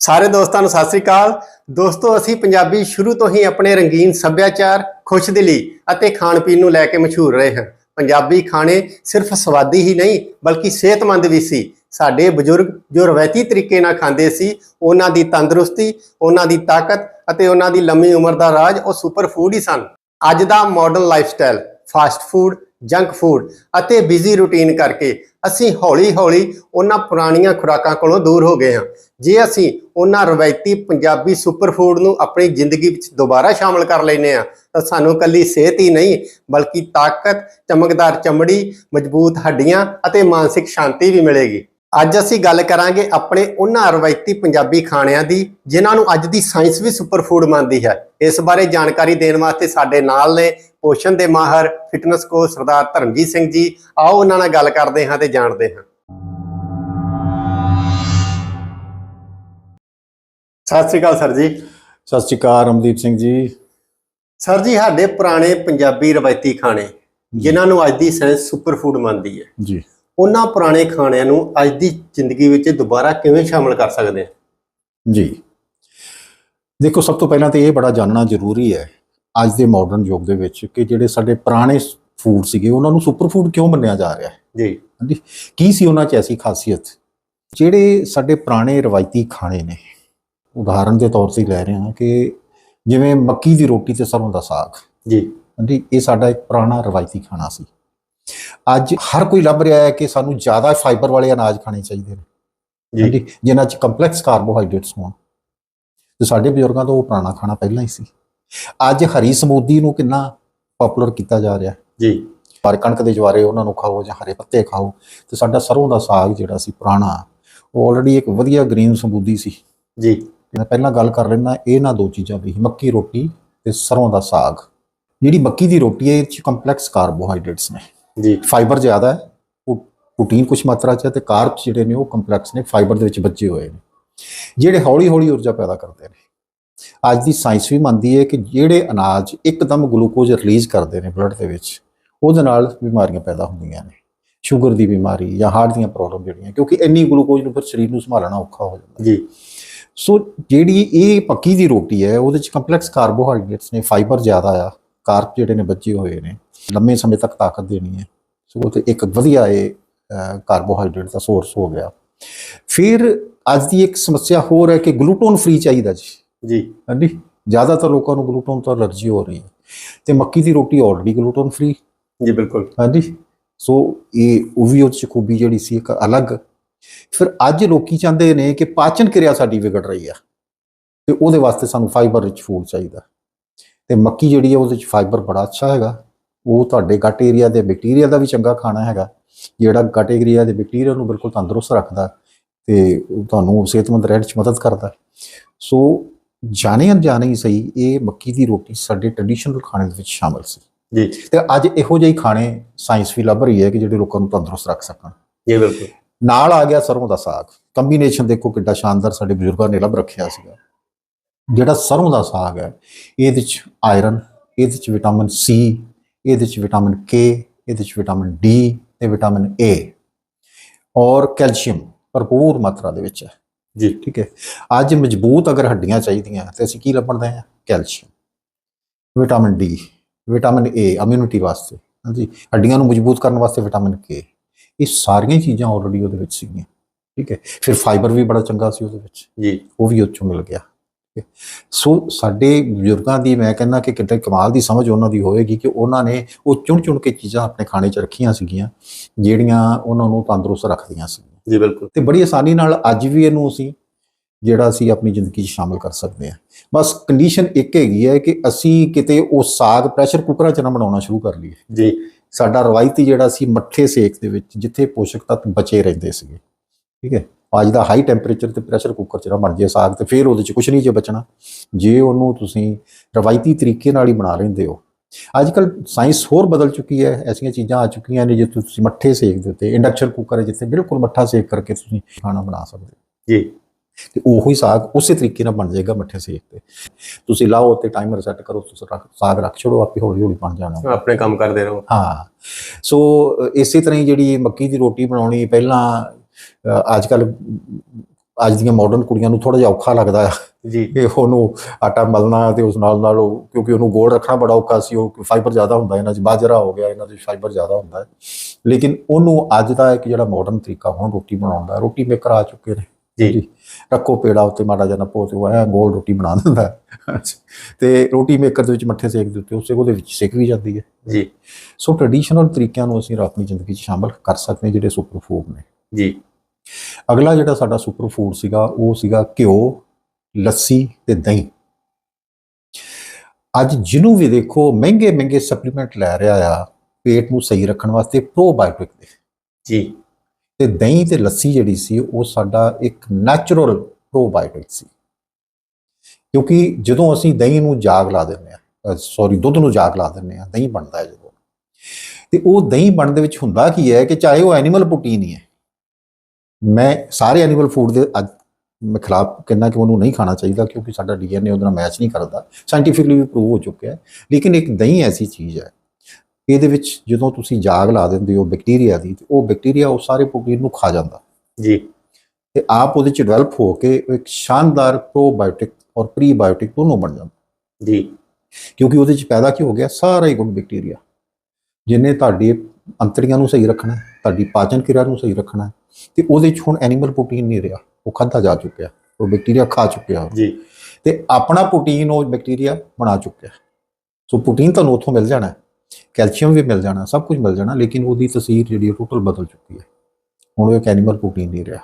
ਸਾਰੇ ਦੋਸਤਾਂ ਨੂੰ ਸਤਿ ਸ੍ਰੀ ਅਕਾਲ। ਦੋਸਤੋ, ਅਸੀਂ ਪੰਜਾਬੀ ਸ਼ੁਰੂ ਤੋਂ ਹੀ ਆਪਣੇ ਰੰਗੀਨ ਸੱਭਿਆਚਾਰ ਖੁਸ਼ਦਿਲੀ ਅਤੇ ਖਾਣ ਪੀਣ ਨੂੰ ਲੈ ਕੇ ਮਸ਼ਹੂਰ ਰਹੇ ਹਾਂ। ਪੰਜਾਬੀ ਖਾਣੇ ਸਿਰਫ ਸਵਾਦੀ ਹੀ ਨਹੀਂ, ਬਲਕਿ ਸਿਹਤਮੰਦ ਵੀ ਸੀ। ਸਾਡੇ ਬਜ਼ੁਰਗ ਜੋ ਰਵਾਇਤੀ ਤਰੀਕੇ ਨਾਲ ਖਾਂਦੇ ਸੀ, ਉਹਨਾਂ ਦੀ ਤੰਦਰੁਸਤੀ, ਉਹਨਾਂ ਦੀ ਤਾਕਤ ਅਤੇ ਉਹਨਾਂ ਦੀ ਲੰਮੀ ਉਮਰ ਦਾ ਰਾਜ ਉਹ ਸੁਪਰ ਫੂਡ ਹੀ ਸਨ। ਅੱਜ ਦਾ modern lifestyle fast food junk food ਅਤੇ ਬਿਜ਼ੀ ਰੂਟੀਨ ਕਰਕੇ ਅਸੀਂ ਹੌਲੀ-ਹੌਲੀ ਉਹਨਾਂ ਪੁਰਾਣੀਆਂ ਖੁਰਾਕਾਂ ਕੋਲੋਂ ਦੂਰ ਹੋ ਗਏ ਹਾਂ। ਜੇ ਅਸੀਂ ਉਹਨਾਂ ਰਵਾਇਤੀ ਪੰਜਾਬੀ ਸੁਪਰ ਫੂਡ ਨੂੰ ਆਪਣੀ ਜ਼ਿੰਦਗੀ ਵਿੱਚ ਦੁਬਾਰਾ ਸ਼ਾਮਲ ਕਰ ਲੈਨੇ ਆ ਤਾਂ ਸਾਨੂੰ ਕੱਲੀ ਸਿਹਤ ਹੀ ਨਹੀਂ, ਬਲਕਿ ਤਾਕਤ, ਚਮਕਦਾਰ ਚਮੜੀ, ਮਜ਼ਬੂਤ ਹੱਡੀਆਂ ਅਤੇ ਮਾਨਸਿਕ ਸ਼ਾਂਤੀ ਵੀ ਮਿਲੇਗੀ। ਅੱਜ ਅਸੀਂ ਗੱਲ ਕਰਾਂਗੇ ਆਪਣੇ ਉਹਨਾਂ ਰਵਾਇਤੀ ਪੰਜਾਬੀ ਖਾਣਿਆਂ ਦੀ ਜਿਨ੍ਹਾਂ ਨੂੰ ਅੱਜ ਦੀ ਸਾਇੰਸ ਵੀ ਸੁਪਰ ਫੂਡ ਮੰਨਦੀ ਹੈ। ਇਸ ਬਾਰੇ ਜਾਣਕਾਰੀ ਦੇਣ ਵਾਸਤੇ ਸਾਡੇ ਨਾਲ ਨੇ ਪੋਸ਼ਣ ਦੇ ਮਾਹਰ ਫਿਟਨੈਸ ਕੋਚ ਸਰਦਾਰ ਧਰਮਜੀਤ ਸਿੰਘ ਜੀ। ਆਓ ਉਹਨਾਂ ਨਾਲ ਗੱਲ ਕਰਦੇ ਹਾਂ ਤੇ ਜਾਣਦੇ ਹਾਂ। ਸਤਿ ਸ੍ਰੀ ਅਕਾਲ ਸਰ ਜੀ। ਸਤਿ ਸ਼੍ਰੀ ਅਕਾਲ ਰਮਦੀਪ ਸਿੰਘ ਜੀ। ਸਰ ਜੀ ਸਾਡੇ ਪੁਰਾਣੇ ਪੰਜਾਬੀ ਰਵਾਇਤੀ ਖਾਣੇ ਜਿਨ੍ਹਾਂ ਨੂੰ ਅੱਜ ਦੀ ਸਾਇੰਸ ਸੁਪਰ ਫੂਡ ਮੰਨਦੀ ਹੈ। ਜੀ। ਉਹਨਾਂ ਪੁਰਾਣੇ ਖਾਣਿਆਂ ਨੂੰ ਅੱਜ ਦੀ ਜ਼ਿੰਦਗੀ ਵਿੱਚ ਦੁਬਾਰਾ ਕਿਵੇਂ ਸ਼ਾਮਲ ਕਰ ਸਕਦੇ ਹਾਂ ਜੀ। ਦੇਖੋ ਸਭ ਤੋਂ ਪਹਿਲਾਂ ਤੇ ਇਹ ਬੜਾ ਜਾਣਨਾ ਜ਼ਰੂਰੀ ਹੈ ਅੱਜ ਦੇ ਮਾਡਰਨ ਯੁੱਗ ਦੇ ਵਿੱਚ ਕਿ ਜਿਹੜੇ ਸਾਡੇ ਪੁਰਾਣੇ ਫੂਡ ਸੀਗੇ ਉਹਨਾਂ ਨੂੰ ਸੁਪਰ ਫੂਡ ਕਿਉਂ ਮੰਨਿਆ ਜਾ ਰਿਹਾ ਹੈ? ਜੀ। ਹਾਂਜੀ। ਕੀ ਸੀ ਉਹਨਾਂ 'ਚ ਐਸੀ ਖਾਸੀਅਤ? ਜਿਹੜੇ ਸਾਡੇ ਪੁਰਾਣੇ ਰਵਾਇਤੀ ਖਾਣੇ ਨੇ ਉਦਾਹਰਨ ਦੇ ਤੌਰ ਤੇ ਲੈ ਰਹੇ ਹਾਂ ਕਿ ਜਿਵੇਂ ਮੱਕੀ ਦੀ ਰੋਟੀ ਤੇ ਸਰੋਂ ਦਾ ਸਾਗ। ਜੀ। ਹਾਂਜੀ ਇਹ ਸਾਡਾ ਇੱਕ ਪੁਰਾਣਾ ਰਵਾਇਤੀ ਖਾਣਾ ਸੀ। ਅੱਜ ਹਰ ਕੋਈ ਲੱਭ ਰਿਹਾ ਹੈ ਕਿ ਸਾਨੂੰ ਜ਼ਿਆਦਾ ਫਾਈਬਰ ਵਾਲੇ ਅਨਾਜ ਖਾਣੇ ਚਾਹੀਦੇ ਨੇ। ਜੀ। ਹਾਂਜੀ ਜਿਨ੍ਹਾਂ 'ਚ ਕੰਪਲੈਕਸ ਕਾਰਬੋਹਾਈਡਰੇਟਸ ਹੋਣ। ਤੇ ਸਾਡੇ ਬਜ਼ੁਰਗਾਂ ਤੋਂ ਉਹ ਪੁਰਾਣਾ ਖਾਣਾ ਪਹਿਲਾਂ ਹੀ ਸੀ। ਅੱਜ ਹਰੀ ਸਮੂਦੀ ਨੂੰ ਕਿੰਨਾ ਪਪੂਲਰ ਕੀਤਾ ਜਾ ਰਿਹਾ ਜੀ। ਪਰ ਕਣਕ ਦੇ ਜਵਾਰੇ ਉਹਨਾਂ ਨੂੰ ਖਾਓ ਜਾਂ ਹਰੇ ਪੱਤੇ ਖਾਓ ਤੇ ਸਾਡਾ ਸਰੋਂ ਦਾ ਸਾਗ ਜਿਹੜਾ ਸੀ ਪੁਰਾਣਾ ਉਹ ਆਲਰੇਡੀ ਇੱਕ ਵਧੀਆ ਗ੍ਰੀਨ ਸਮੂਦੀ ਸੀ। ਜੀ। ਮੈਂ ਪਹਿਲਾਂ ਗੱਲ ਕਰ ਲੈਣਾ ਇਹਨਾਂ ਦੋ ਚੀਜ਼ਾਂ ਦੀ ਮੱਕੀ ਰੋਟੀ ਤੇ ਸਰੋਂ ਦਾ ਸਾਗ। ਜਿਹੜੀ ਮੱਕੀ ਦੀ ਰੋਟੀ ਹੈ ਇਹ 'ਚ ਕੰਪਲੈਕਸ ਕਾਰਬੋਹਾਈਡਰੇਟਸ ਨੇ। ਜੀ। ਫਾਈਬਰ ਜ਼ਿਆਦਾ ਹੈ। ਉਹ ਪ੍ਰੋਟੀਨ ਕੁਝ ਮਾਤਰਾ 'ਚ ਹੈ ਤੇ ਕਾਰਬਸ ਜਿਹੜੇ ਨੇ ਉਹ ਕੰਪਲੈਕਸ ਨੇ ਫਾਈਬਰ ਦੇ ਵਿੱਚ ਬੱਝੇ ਹੋਏ ਨੇ। ਜਿਹੜੇ ਹੌਲੀ ਹੌਲੀ ਊਰਜਾ ਪੈਦਾ ਕਰਦੇ ਨੇ। ਅੱਜ ਦੀ ਸਾਇੰਸ ਵੀ ਮੰਨਦੀ ਹੈ ਕਿ ਜਿਹੜੇ ਅਨਾਜ ਇੱਕਦਮ ਗਲੂਕੋਜ਼ ਰਿਲੀਜ਼ ਕਰਦੇ ਨੇ ਬਲੱਡ ਦੇ ਵਿੱਚ ਉਹਦੇ ਨਾਲ ਬਿਮਾਰੀਆਂ ਪੈਦਾ ਹੁੰਦੀਆਂ ਨੇ। ਸ਼ੂਗਰ ਦੀ ਬਿਮਾਰੀ ਜਾਂ ਹਾਰਟ ਦੀਆਂ ਪ੍ਰੋਬਲਮ ਜਿਹੜੀਆਂ ਕਿਉਂਕਿ ਇੰਨੀ ਗਲੂਕੋਜ਼ ਨੂੰ ਫਿਰ ਸਰੀਰ ਨੂੰ ਸੰਭਾਲਣਾ ਔਖਾ ਹੋ ਜਾਂਦਾ ਜੀ। ਸੋ ਜਿਹੜੀ ਇਹ ਪੱਕੀ ਦੀ ਰੋਟੀ ਹੈ ਉਹਦੇ ਚ ਕੰਪਲੈਕਸ ਕਾਰਬੋਹਾਈਡਰੇਟਸ ਨੇ ਫਾਈਬਰ ਜ਼ਿਆਦਾ ਆ ਕਾਰਬ ਜਿਹੜੇ ਨੇ ਬੱਝੇ ਹੋਏ ਨੇ। ਲੰਮੇ ਸਮੇਂ ਤੱਕ ਤਾਕਤ ਦੇਣੀ ਹੈ। ਸੋ ਉਹ ਤੇ ਇੱਕ ਵਧੀਆ ਇਹ ਕਾਰਬੋਹਾਈਡਰੇਟ ਦਾ ਸੋਰਸ ਹੋ ਗਿਆ। ਫਿਰ ਅੱਜ ਦੀ ਇੱਕ ਸਮੱਸਿਆ ਹੋਰ ਹੈ ਕਿ ਗਲੂਟਨ ਫ੍ਰੀ ਚਾਹੀਦਾ ਜੀ। ਜੀ। ਹਾਂਜੀ। ਜ਼ਿਆਦਾਤਰ ਲੋਕਾਂ ਨੂੰ ਗਲੂਟਨ ਤੋਂ ਅਲਰਜੀ ਹੋ ਰਹੀ ਹੈ। ਤੇ ਮੱਕੀ ਦੀ ਰੋਟੀ ਆਲਰੇਡੀ ਗਲੂਟਨ ਫ੍ਰੀ ਜੀ ਬਿਲਕੁਲ। ਹਾਂਜੀ। ਸੋ ਇਹ ਉਹ ਵੀ ਉਹਦੇ ਚ ਖੂਬੀ ਜਿਹੜੀ ਸੀ ਇੱਕ ਅਲੱਗ। ਫਿਰ ਅੱਜ ਲੋਕੀ ਚਾਹੁੰਦੇ ਨੇ ਕਿ ਪਾਚਨ ਕਿਰਿਆ ਸਾਡੀ ਵਿਗੜ ਰਹੀ ਆ। ਤੇ ਉਹਦੇ ਵਾਸਤੇ ਸਾਨੂੰ ਫਾਈਬਰ ਰਿਚ ਫੂਡ ਚਾਹੀਦਾ। ਤੇ ਮੱਕੀ ਜਿਹੜੀ ਹੈ ਉਹਦੇ ਚ ਫਾਈਬਰ ਬੜਾ ਅੱਛਾ ਹੈਗਾ। ਉਹ ਤੁਹਾਡੇ ਗਟ ਏਰੀਆ ਦੇ ਬੈਕਟੀਰੀਆ ਦਾ ਵੀ ਚੰਗਾ ਖਾਣਾ ਹੈਗਾ। ਜਿਹੜਾ ਗਟ ਏਰੀਆ ਦੇ ਬੈਕਟੀਰੀਆ ਨੂੰ ਬਿਲਕੁਲ ਤੰਦਰੁਸਤ ਰੱਖਦਾ ਤੇ ਉਹ ਤੁਹਾਨੂੰ ਸਿਹਤਮੰਦ ਰਹਿਣ ਚ ਮਦਦ ਕਰਦਾ। ਸੋ ਜਾਣੇ ਅਣਜਾਣੇ ਹੀ ਸਹੀ ਇਹ ਮੱਕੀ ਦੀ ਰੋਟੀ ਸਾਡੇ ਟ੍ਰੈਡੀਸ਼ਨਲ ਖਾਣੇ ਦੇ ਵਿੱਚ ਸ਼ਾਮਲ ਸੀ। ਜੀ। ਤੇ ਅੱਜ ਇਹੋ ਜਿਹੇ ਖਾਣੇ ਸਾਇੰਸ ਵੀ ਲੱਭ ਰਹੀ ਹੈ ਕਿ ਜਿਹੜੇ ਲੋਕਾਂ ਨੂੰ ਤੰਦਰੁਸਤ ਰੱਖ ਸਕਣ। ਜੀ ਬਿਲਕੁਲ। ਨਾਲ ਆ ਗਿਆ ਸਰੋਂ ਦਾ ਸਾਗ। ਕੰਬੀਨੇਸ਼ਨ ਦੇਖੋ ਕਿੱਡਾ ਸ਼ਾਨਦਾਰ ਸਾਡੇ ਬਜ਼ੁਰਗਾਂ ਨੇ ਲੱਭ ਰੱਖਿਆ ਸੀਗਾ। ਜਿਹੜਾ ਸਰੋਂ ਦਾ ਸਾਗ ਹੈ ਇਹਦੇ ਚ ਆਇਰਨ ਇਹਦੇ ਚ ਵਿਟਾਮਿਨ ਸੀ ਇਹਦੇ ਚ ਵਿਟਾਮਿਨ ਕੇ ਇਹਦੇ ਚ ਵਿਟਾਮਿਨ ਡੀ ਤੇ ਵਿਟਾਮਿਨ ਏ ਔਰ ਕੈਲਸ਼ੀਅਮ ਭਰਪੂਰ ਮਾਤਰਾ ਦੇ ਵਿੱਚ ਹੈ। ਜੀ। ਠੀਕ ਹੈ। ਅੱਜ ਮਜ਼ਬੂਤ ਅਗਰ ਹੱਡੀਆਂ ਚਾਹੀਦੀਆਂ ਤੇ ਅਸੀਂ ਕੀ ਲੱਭਣਦੇ ਆ calcium. Vitamin D vitamin A immunity ਵਾਸਤੇ। ਹਾਂਜੀ। ਹੱਡੀਆਂ ਨੂੰ ਮਜ਼ਬੂਤ ਕਰਨ ਵਾਸਤੇ ਵਿਟਾਮਿਨ ਕੇ ਇਹ ਸਾਰੀਆਂ ਚੀਜ਼ਾਂ ਆਲਰੇਡੀ ਉਹਦੇ ਵਿੱਚ ਸੀਗੀਆਂ। ਠੀਕ ਹੈ। ਫਿਰ ਫਾਈਬਰ ਵੀ ਬੜਾ ਚੰਗਾ ਸੀ ਉਹਦੇ ਵਿੱਚ। ਜੀ। ਉਹ ਵੀ ਉੱਚੋਂ ਮਿਲ ਗਿਆ। ਹੈ। ਸੋ ਸਾਡੇ ਬਜ਼ੁਰਗਾਂ ਦੀ ਮੈਂ ਕਹਿੰਦਾ ਕਿ ਕਿਤੇ ਕਮਾਲ ਦੀ ਸਮਝ ਉਹਨਾਂ ਦੀ ਹੋਏਗੀ ਕਿ ਉਹਨਾਂ ਨੇ ਉਹ ਚੁਣ ਚੁਣ ਕੇ ਚੀਜ਼ਾਂ ਆਪਣੇ ਖਾਣੇ 'ਚ ਰੱਖੀਆਂ ਸੀਗੀਆਂ ਜਿਹੜੀਆਂ ਉਹਨਾਂ ਨੂੰ ਤੰਦਰੁਸਤ ਰੱਖਦੀਆਂ ਸੀ ਜੀ ਬਿਲਕੁਲ। ਤੇ ਬੜੀ ਆਸਾਨੀ ਨਾਲ ਅੱਜ ਵੀ ਇਹਨੂੰ ਅਸੀਂ ਜਿਹੜਾ ਅਸੀਂ ਆਪਣੀ ਜ਼ਿੰਦਗੀ 'ਚ ਸ਼ਾਮਲ ਕਰ ਸਕਦੇ ਹਾਂ। ਬਸ ਕੰਡੀਸ਼ਨ ਇੱਕ ਹੈਗੀ ਹੈ ਕਿ ਅਸੀਂ ਕਿਤੇ ਉਹ ਸਾਗ ਪ੍ਰੈਸ਼ਰ ਕੁੱਕਰਾਂ 'ਚ ਨਾ ਬਣਾਉਣਾ ਸ਼ੁਰੂ ਕਰ ਲਈਏ। ਜੀ। ਸਾਡਾ ਰਵਾਇਤੀ ਜਿਹੜਾ ਸੀ ਮੱਠੇ ਸੇਕ ਦੇ ਵਿੱਚ ਜਿੱਥੇ ਪੋਸ਼ਕ ਤੱਤ ਬਚੇ ਰਹਿੰਦੇ ਸੀਗੇ। ਠੀਕ ਹੈ? ਅੱਜ ਦਾ ਹਾਈ ਟੈਂਪਰੇਚਰ ਤੇ ਪ੍ਰੈਸ਼ਰ ਕੁੱਕਰ 'ਚ ਨਾ ਬਣ ਜੇ ਸਾਗ ਤੇ ਫਿਰ ਉਹਦੇ 'ਚ ਕੁਝ ਨਹੀਂ ਜੇ ਬਚਣਾ। ਜੇ ਉਹਨੂੰ ਤੁਸੀਂ ਰਵਾਇਤੀ ਤਰੀਕੇ ਨਾਲ ਹੀ ਬਣਾ ਲੈਂਦੇ ਹੋ। ਅੱਜ ਕੱਲ ਸਾਇੰਸ ਹੋਰ ਬਦਲ ਚੁੱਕੀ ਹੈ ਐਸੀਆਂ ਚੀਜ਼ਾਂ ਆ ਚੁੱਕੀਆਂ ਨੇ ਜਿੱਥੇ ਤੁਸੀਂ ਮੱਠੇ ਸੇਕ ਦੇ ਉੱਤੇ ਇੰਡਕਸ਼ਨ ਕੁੱਕਰ ਹੈ ਜਿੱਥੇ ਬਿਲਕੁਲ ਮੱਠਾ ਸੇਕ ਕਰਕੇ ਤੁਸੀਂ ਖਾਣਾ ਬਣਾ ਸਕਦੇ ਹੋ। ਜੀ। ਤੇ ਉਹੀ ਸਾਗ ਉਸੇ ਤਰੀਕੇ ਨਾਲ ਬਣ ਜਾਏਗਾ ਮੱਠੇ ਸੇਕ ਤੇ। ਤੁਸੀਂ ਲਾਓ ਤੇ ਟਾਈਮਰ ਸੈੱਟ ਕਰੋ ਤੁਸੀਂ ਰੱਖ- ਸਾਗ ਰੱਖ ਛੋੜੋ ਆਪੇ ਹੌਲੀ ਹੌਲੀ ਬਣ ਜਾਣਾ। ਆਪਣੇ ਕੰਮ ਕਰਦੇ ਰਹੋ। ਹਾਂ। ਸੋ ਇਸੇ ਤਰ੍ਹਾਂ ਹੀ ਜਿਹੜੀ ਮੱਕੀ ਦੀ ਰੋਟੀ ਬਣਾਉਣੀ ਪਹਿਲਾਂ ਅੱਜ ਕੱਲ ਅੱਜ ਦੀਆਂ ਮਾਡਰਨ ਕੁੜੀਆਂ ਨੂੰ ਥੋੜਾ ਜਿਹਾ ਔਖਾ ਲੱਗਦਾ ਆ ਜੀ। ਕਿ ਉਹਨੂੰ ਆਟਾ ਮਲਣਾ ਤੇ ਉਸ ਨਾਲ ਨਾਲ ਉਹ ਕਿਉਂਕਿ ਉਹਨੂੰ ਗੋਲ ਰੱਖਣਾ ਬੜਾ ਔਖਾ ਸੀ ਉਹ ਫਾਈਬਰ ਜ਼ਿਆਦਾ ਹੁੰਦਾ ਇਹਨਾਂ 'ਚ ਬਾਜਰਾ ਹੋ ਗਿਆ ਇਹਨਾਂ 'ਚ ਫਾਈਬਰ ਜ਼ਿਆਦਾ ਹੁੰਦਾ ਹੈ। ਲੇਕਿਨ ਉਹਨੂੰ ਅੱਜ ਦਾ ਇੱਕ ਜਿਹੜਾ ਮਾਡਰਨ ਤਰੀਕਾ ਹੁਣ ਰੋਟੀ ਬਣਾਉਣ ਦਾ ਰੋਟੀ ਮੇਕਰ ਆ ਚੁੱਕੇ ਨੇ। ਜੀ। ਰੱਖੋ ਪੇੜਾ ਉੱਤੇ ਮਾੜਾ ਜਿਹਾ ਨਪੋ ਤੇ ਉਹ ਐ ਗੋਲ ਰੋਟੀ ਬਣਾ ਦਿੰਦਾ ਹੈ। ਤੇ ਰੋਟੀ ਮੇਕਰ ਦੇ ਵਿੱਚ ਮੱਠੇ ਸੇਕ ਦੇ ਉੱਤੇ ਉਸੇ ਉਹਦੇ ਵਿੱਚ ਸੇਕ ਵੀ ਜਾਂਦੀ ਹੈ। ਜੀ। ਸੋ ਟ੍ਰੈਡੀਸ਼ਨਲ ਤਰੀਕਿਆਂ ਨੂੰ ਅਸੀਂ ਆਪਣੀ ਜ਼ਿੰਦਗੀ 'ਚ ਸ਼ਾਮਲ ਕਰ ਸਕਦੇ ਹਾਂ ਜਿਹੜੇ ਸੁਪਰ ਫੂਡ ਨੇ। ਜੀ। ਅਗਲਾ ਜਿਹੜਾ ਸਾਡਾ ਸੁਪਰ ਫੂਡ ਸੀਗਾ ਉਹ ਸੀਗਾ ਘਿਓ ਲੱਸੀ ਤੇ ਦਹੀਂ। ਅੱਜ ਜਿਹਨੂੰ ਵੀ ਦੇਖੋ ਮਹਿੰਗੇ ਮਹਿੰਗੇ ਸਪਲੀਮੈਂਟ ਲੈ ਰਿਹਾ ਆ ਪੇਟ ਨੂੰ ਸਹੀ ਰੱਖਣ ਵਾਸਤੇ ਪ੍ਰੋਬਾਇਓਟਿਕ ਦੇ। ਜੀ। ਤੇ ਦਹੀਂ ਤੇ ਲੱਸੀ ਜਿਹੜੀ ਸੀ ਉਹ ਸਾਡਾ ਇੱਕ ਨੈਚੁਰਲ ਪ੍ਰੋਬਾਇਓਟਿਕ ਸੀ। ਕਿਉਂਕਿ ਜਦੋਂ ਅਸੀਂ ਦਹੀਂ ਨੂੰ ਜਾਗ ਲਾ ਦਿੰਦੇ ਆ ਸੌਰੀ ਦੁੱਧ ਨੂੰ ਜਾਗ ਲਾ ਦਿੰਦੇ ਆ ਦਹੀਂ ਬਣਦਾ ਹੈ ਜਦੋਂ। ਤੇ ਉਹ ਦਹੀਂ ਬਣਨ ਦੇ ਵਿੱਚ ਹੁੰਦਾ ਕੀ ਹੈ ਕਿ ਚਾਹੇ ਉਹ ਐਨੀਮਲ ਪ੍ਰੋਟੀਨ ਹੀ ਹੈ ਮੈਂ ਸਾਰੇ ਐਨੀਮਲ ਫੂਡ ਦੇ ਅੱਜ ਮੈਂ ਖਿਲਾਫ ਕਹਿੰਦਾ ਕਿ ਉਹਨੂੰ ਨਹੀਂ ਖਾਣਾ ਚਾਹੀਦਾ ਕਿਉਂਕਿ ਸਾਡਾ ਡੀਐਨਏ ਉਹਦੇ ਨਾਲ ਮੈਚ ਨਹੀਂ ਕਰਦਾ। ਸਾਇੰਟੀਫਿਕਲੀ ਵੀ ਪ੍ਰੂਵ ਹੋ ਚੁੱਕਿਆ ਹੈ। ਲੇਕਿਨ ਇੱਕ ਦਹੀਂ ਐਸੀ ਚੀਜ਼ ਹੈ ਇਹਦੇ ਵਿੱਚ ਜਦੋਂ ਤੁਸੀਂ ਜਾਗ ਲਾ ਦਿੰਦੇ ਹੋ ਬੈਕਟੀਰੀਆ ਦੀ ਉਹ ਬੈਕਟੀਰੀਆ ਉਹ ਸਾਰੇ ਪ੍ਰੋਟੀਨ ਨੂੰ ਖਾ ਜਾਂਦਾ। ਜੀ। ਤੇ ਆਪ ਉਹਦੇ ਚ ਡਿਵੈਲਪ ਹੋ ਕੇ ਇੱਕ ਸ਼ਾਨਦਾਰ ਪ੍ਰੋਬਾਇਓਟਿਕ ਔਰ ਪ੍ਰੀਬਾਇਓਟਿਕ ਦੋਨੋਂ ਬਣ ਜਾਂਦਾ। ਜੀ। ਕਿਉਂਕਿ ਉਹਦੇ ਚ ਪੈਦਾ ਕੀ ਹੋ ਗਿਆ? ਸਾਰਾ ਹੀ ਗੁੱਡ ਬੈਕਟੀਰੀਆ ਜਿਹਨੇ ਤੁਹਾਡੀ ਅੰਤੜੀਆਂ ਨੂੰ ਸਹੀ ਰੱਖਣਾ ਤੁਹਾਡੀ ਪਾਚਨ ਕਿਰਿਆ ਨੂੰ ਸਹੀ ਰੱਖਣਾ ਤੇ ਉਹਦੇ ਚ ਹੁਣ ਐਨੀਮਲ ਪ੍ਰੋਟੀਨ ਨਹੀਂ ਰਿਹਾ ਉਹ ਖਾਧਾ ਜਾ ਚੁੱਕਿਆ ਉਹ ਬੈਕਟੀਰੀਆ ਖਾ ਚੁੱਕਿਆ। ਜੀ। ਤੇ ਆਪਣਾ ਪ੍ਰੋਟੀਨ ਉਹ ਬੈਕਟੀਰੀਆ ਬਣਾ ਚੁੱਕਿਆ। ਸੋ ਪ੍ਰੋਟੀਨ ਤੁਹਾਨੂੰ ਉੱਥੋਂ ਮਿਲ ਜਾਣਾ ਹੈ ਕੈਲਸ਼ੀਅਮ ਵੀ ਮਿਲ ਜਾਣਾ ਸਭ ਕੁਝ ਮਿਲ ਜਾਣਾ ਲੇਕਿਨ ਉਹਦੀ ਤਸਵੀਰ ਜਿਹੜੀ ਟੋਟਲ ਬਦਲ ਚੁੱਕੀ ਹੈ। ਹੁਣ ਉਹ ਇੱਕ ਐਨੀਮਲ ਪ੍ਰੋਟੀਨ ਨਹੀਂ ਰਿਹਾ।